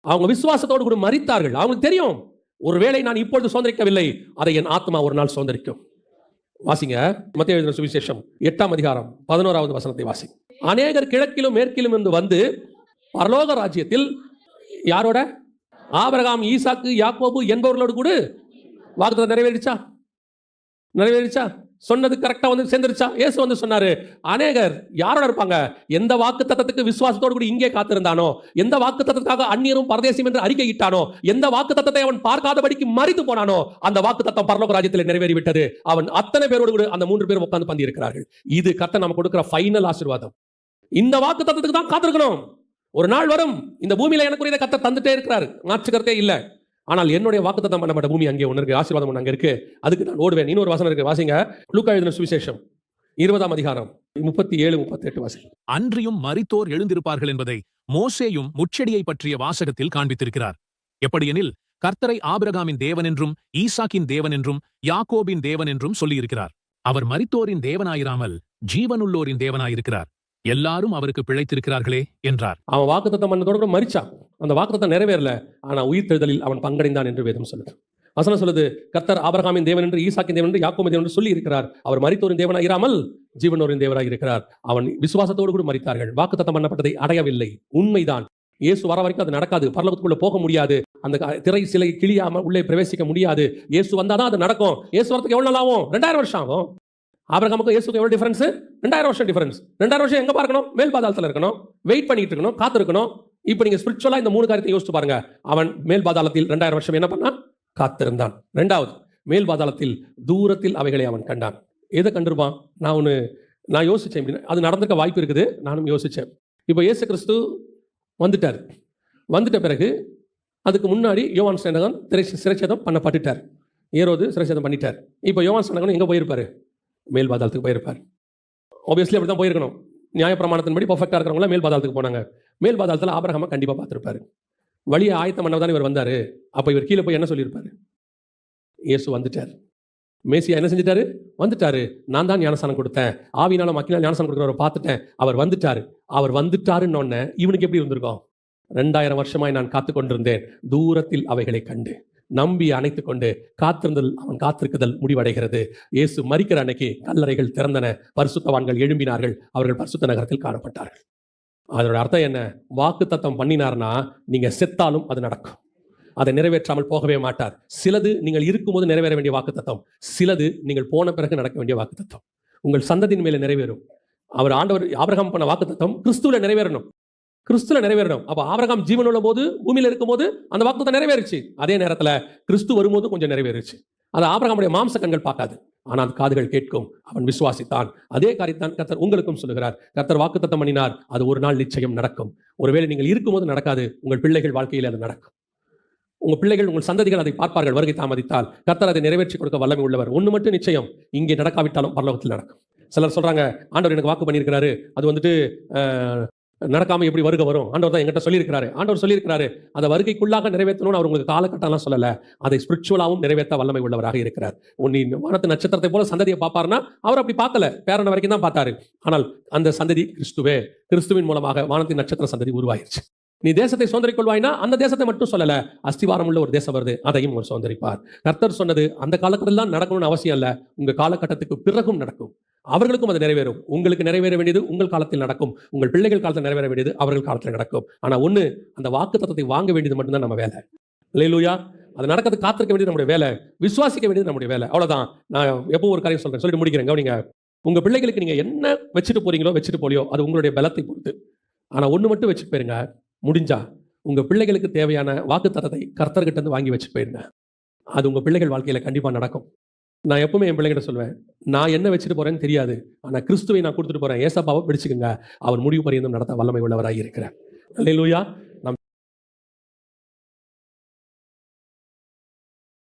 அவங்க விசுவாசத்தோடு கூட மறித்தார்கள் அவங்களுக்கு தெரியும். ஒருவேளை நான் இப்பொழுது சுதந்திரிக்கவில்லை. அதை என் ஆத்மா ஒரு நாள் சுதந்திரிக்கும். வாசிங்க. மத்திய எழுதின சுவிசேஷம் எட்டாம் அதிகாரம் பதினோராவது வசனத்தை வாசி. அநேகர் கிழக்கிலும் மேற்கிலும் இருந்து வந்து பரலோக ராஜ்யத்தில் யாரோட? ஆபரகாம் ஈசாக்கு யாக்கோபு என்பவர்களோடு கூட. வாக்குத்தத்தம் நிறைவேறிச்சா நிறைவேறிச்சா சொன்னது கரெக்டாக வந்து சேர்ந்துருச்சா? ஏசு வந்து சொன்னாரு அநேகர் யாரோட இருப்பாங்க? எந்த வாக்கு தத்தத்துக்கு விசுவாசத்தோடு கூட இங்கே காத்திருந்தானோ? எந்த வாக்கு தத்தத்துக்காக அந்நியரும் பரதேசம் என்று அறிக்கையிட்டானோ? எந்த வாக்கு தத்தத்தை அவன் பார்க்காதபடிக்கு மறித்து போனானோ? அந்த வாக்கு தத்தம் பரலோக ராஜ்யத்தில் நிறைவேறிவிட்டது. அவன் அத்தனை பேரோடு கூட அந்த மூன்று பேரும் உட்கார்ந்து பந்தி இருக்கிறார்கள் இது கத்தை நம்ம கொடுக்கிற ஃபைனல் ஆசீர்வாதம். இந்த வாக்கு தத்தத்துக்கு தான் காத்திருக்கணும். ஒரு நாள் வரும் இந்த பூமியில எனக்குரிய கத்தை தந்துட்டே இருக்கிறார். மாற்றுக்கிறதே இல்ல. ஆனால் என்னுடைய வாக்குத்தத்தம் பண்ணப்பட்ட பூமி அங்கே ஒன்று இருக்கு ஆசீர்வாதம் ஒன்று அங்கே இருக்கு. அதுக்கு நான் ஓடுவேன். இன்னொரு வாசனம் இருக்கு வாசிங்க. லூக்கா எழுதின சுவிசேஷம் இருபதாம் அதிகாரம் முப்பத்தி ஏழு முப்பத்தி எட்டு வாசி அன்றியும் மரித்தோர் எழுந்திருப்பார்கள் என்பதை மோசேயும் முச்செடியை பற்றிய வாசகத்தில் காண்பித்திருக்கிறார். எப்படியெனில் கர்த்தரை ஆபிரகாமின் தேவன் என்றும் ஈசாக்கின் தேவன் என்றும் யாக்கோபின் தேவன் என்றும் சொல்லியிருக்கிறார். அவர் மரித்தோரின் தேவனாயிராமல் ஜீவனுள்ளோரின் தேவனாயிருக்கிறார். எல்லாரும் அவருக்கு பிழைத்திருக்கிறார்களே என்றார். அவன் வாக்குத்தத்தம் பண்ணதோட கூட மறிச்சான் அந்த வாக்குத்தத்தம் நிறைவேறல. ஆனா உயிர்த்தெழுதலில் அவன் பங்கடைந்தான் என்று வேதம் சொல்லுது. வசனம் சொல்லுது கர்த்தர் ஆபரகாமின் தேவன் என்று ஈசாக்கின் தேவன் என்று யாக்கோபின் தேவன் என்று சொல்லி இருக்கிறார் அவர் மறித்தோரின் தேவனாக இராமல் ஜீவனோரின் தேவனாக இருக்கிறார். அவன் விசுவாசத்தோடு கூட மறித்தார்கள் வாக்குத்தத்தம் பண்ணப்பட்டதை அடையவில்லை. உண்மைதான். இயேசு வர வரைக்கும் அது நடக்காது. பரலோகத்துக்குள்ள போக முடியாது. அந்த திரை சிலை கிளியாம உள்ளே பிரவேசிக்க முடியாது. இயேசு வந்தாதான் அது நடக்கும். இயேசு வரதுக்கு எவ்வளவு நாள் ஆகும்? ரெண்டாயிரம் வருஷம் ஆகும். ஆபிரகாமுக்கும் இயேசுக்கும் எவ்வளோ டிஃபரன்ஸ் ரெண்டாயிரம் வருஷம் டிஃபரன்ஸ் ரெண்டாயிரம் வருஷம் எங்கே பார்க்கணும்? மேல் பாதாளத்தில் இருக்கணும். வெயிட் பண்ணிட்டு இருக்கணும். காத்திருக்கணும். இப்போ நீங்கள் ஸ்பிரிச்சுவலாக இந்த மூணு காரியத்தை யோசிச்சு பாருங்க. அவன் மேல் பாதாளத்தில் ரெண்டாயிரம் வருஷம் என்ன பண்ணான்? காத்திருந்தான். ரெண்டாவது மேல் பாதாளத்தில் தூரத்தில் அவைகளை அவன் கண்டான். எதை கண்டிருப்பான்? நான் ஒன்று நான் யோசித்தேன் இப்படி. அது நடந்திருக்க வாய்ப்பு இருக்குது. நானும் யோசித்தேன் இப்போ இயேசு கிறிஸ்து வந்துட்டார். வந்துட்ட பிறகு அதுக்கு முன்னாடி யோவான் ஸ்நானகன் திரை சிறைச்சேதம் பண்ணப்பட்டுட்டார். ஏரோது சிறைச்சேதம் பண்ணிட்டார். இப்போ யோவான் ஸ்நானகன் எங்கே போயிருப்பாரு? மேல் பாதாளத்துக்கு போயிருப்பார். ஆப்வியஸ்லி அப்படி தான் போயிருக்கணும் நியாயப்பிரமாணத்தின்படி பர்ஃபெக்டாக இருக்கிறவங்கள மேல் பாதாளத்துக்கு போனாங்க. மேல் பாதாளத்தில் ஆபரகமாக கண்டிப்பாக பார்த்துருப்பாரு. வழியை ஆயத்தம் பண்ண தான் இவர் வந்தார். அப்போ இவர் கீழே போய் என்ன சொல்லியிருப்பாரு? இயேசு வந்துட்டார். மேசியா என்ன செஞ்சிட்டாரு? வந்துட்டாரு. நான் தான் ஞானஸ்தானம் கொடுத்தேன். ஆவினால மக்கினால் ஞானஸ்தானம் கொடுக்குறவரை பார்த்துட்டேன். அவர் வந்துட்டாரு. அவர் வந்துட்டாருன்னு இவனுக்கு எப்படி இருந்திருக்கோம்? ரெண்டாயிரம் வருஷமாய் நான் காத்து கொண்டிருந்தேன் தூரத்தில் அவைகளை கண்டு. நம்பி அணைத்து கொண்டு காத்திருந்தல் அவன் காத்திருக்குதல் முடிவடைகிறது. இயேசு மரிக்கிற அன்னைக்கு கல்லறைகள் திறந்தன. பரிசுத்தவான்கள் எழும்பினார்கள். அவர்கள் பரிசுத்த நகரத்தில் காணப்பட்டார்கள். அதோட அர்த்தம் என்ன? வாக்கு தத்தம் பண்ணினார்னா நீங்க செத்தாலும் அது நடக்கும். அதை நிறைவேற்றாமல் போகவே மாட்டார். சிலது நீங்கள் இருக்கும்போது நிறைவேற வேண்டிய வாக்குத்தத்தம். சிலது நீங்கள் போன பிறகு நடக்க வேண்டிய வாக்குத்தத்தம். உங்கள் சந்ததியின் மேலே நிறைவேறும். அவர் ஆண்டவர் ஆபிரகம் பண்ண வாக்குத்தத்தம் கிறிஸ்துவில் நிறைவேறணும். கிறிஸ்துல நிறைவேறணும். அப்போ ஆபரகாம் ஜீவன் உள்ள போது பூமியில் இருக்கும்போது அந்த வாக்குத்தை நிறைவேறுச்சு. அதே நேரத்தில் கிறிஸ்து வரும்போது கொஞ்சம் நிறைவேறுச்சு. அது ஆபரகாமுடைய மாம்ச கண்கள் பார்க்காது. ஆனால் காதுகள் கேட்கும். அவன் விசுவாசித்தான். அதே காரியத்தான் கர்த்தர் உங்களுக்கும் சொல்லுகிறார். கர்த்தர் வாக்குத்தத்தம் பண்ணினார். அது ஒரு நாள் நிச்சயம் நடக்கும். ஒருவேளை நீங்கள் இருக்கும்போது நடக்காது. உங்கள் பிள்ளைகள் வாழ்க்கையில் அது நடக்கும். உங்கள் பிள்ளைகள் உங்கள் சந்ததிகள் அதை பார்ப்பார்கள். வருகை தாமதித்தால். கர்த்தர் அதை நிறைவேற்றி கொடுக்க வல்லமை உள்ளவர். ஒன்று மட்டும் நிச்சயம். இங்கே நடக்காவிட்டாலும் பரலோகத்தில் நடக்கும். சிலர் சொல்றாங்க ஆண்டவர் எனக்கு வாக்கு பண்ணியிருக்கிறாரு. அது வந்துட்டு நடக்காம எப்படி வருகை வரும்? ஆண்டவர் தான் எங்கிட்ட சொல்லியிருக்கிறாரு. ஆண்டவர் சொல்லியிருக்கிறாரு அந்த வருகைக்குள்ளாக நிறைவேற்றணும்னு அவர் உங்களுக்கு காலகட்டம்லாம் சொல்லல. அதை ஸ்பிரிச்சுவலாகவும் நிறைவேற்ற வல்லமை உள்ளவராக இருக்கிறார். உன் வானத்து நட்சத்திரத்தை போல சந்ததியை பார்ப்பார்னா அவர் அப்படி பார்க்கல. பேரன வரைக்கும் தான் பார்த்தாரு. ஆனால் அந்த சந்ததி கிறிஸ்துவே. கிறிஸ்துவின் மூலமாக வானத்தின் நட்சத்திர சந்ததி உருவாயிருச்சு. நீ தேசத்தை சுதந்திரிக் கொள்வாய்னா அந்த தேசத்தை மட்டும் சொல்லல. அஸ்திவாரம் உள்ள ஒரு தேசம் வருது. அதையும் ஒரு சுதந்திரிப்பார். கர்த்தர் சொன்னது அந்த காலகட்டத்தில் தான் நடக்கணும்னு அவசியம் இல்ல. உங்க காலகட்டத்துக்கு பிறகும் நடக்கும். அவர்களுக்கும் அது நிறைவேறும். உங்களுக்கு நிறைவேற வேண்டியது உங்கள் காலத்தில் நடக்கும். உங்கள் பிள்ளைகள் காலத்தில் நிறைவேற வேண்டியது அவர்கள் காலத்தில் நடக்கும். ஆனால் ஒன்று அந்த வாக்கு தத்துவத்தை வாங்க வேண்டியது மட்டும்தான் நம்ம வேலை. இல்லையிலூயா அது நடக்கிறது காத்திருக்க வேண்டியது நம்முடைய வேலை. விசுவாசிக்க வேண்டியது நம்முடைய வேலை. அவ்வளோதான் நான் எப்போ ஒரு காரியம் சொல்கிறேன் சொல்லிட்டு முடிக்கிறேன். கவனிங்க. உங்கள் பிள்ளைகளுக்கு நீங்கள் என்ன வச்சுட்டு போறீங்களோ வச்சுட்டு போலியோ அது உங்களுடைய பலத்தை பொறுத்து. ஆனால் ஒன்று மட்டும் வச்சுட்டு போயிருங்க. முடிஞ்சா உங்கள் பிள்ளைகளுக்கு தேவையான வாக்கு தத்தத்தை கர்த்தர்கிட்ட இருந்து வாங்கி வச்சு போயிருங்க. அது உங்கள் பிள்ளைகள் வாழ்க்கையில் கண்டிப்பாக நடக்கும். நான் எப்பவுமே என் பிள்ளைகிட்ட சொல்லுவேன் நான் என்ன வச்சுட்டு போறேன்னு தெரியாது. ஆனா கிறிஸ்துவை நான் கொடுத்துட்டு போறேன். ஏசப்பாவை பிடிச்சுக்கோங்க. அவர் முடிவு பரியந்தம் நடத்த வல்லமை உள்ளவராக இருக்கிறேன் லூயா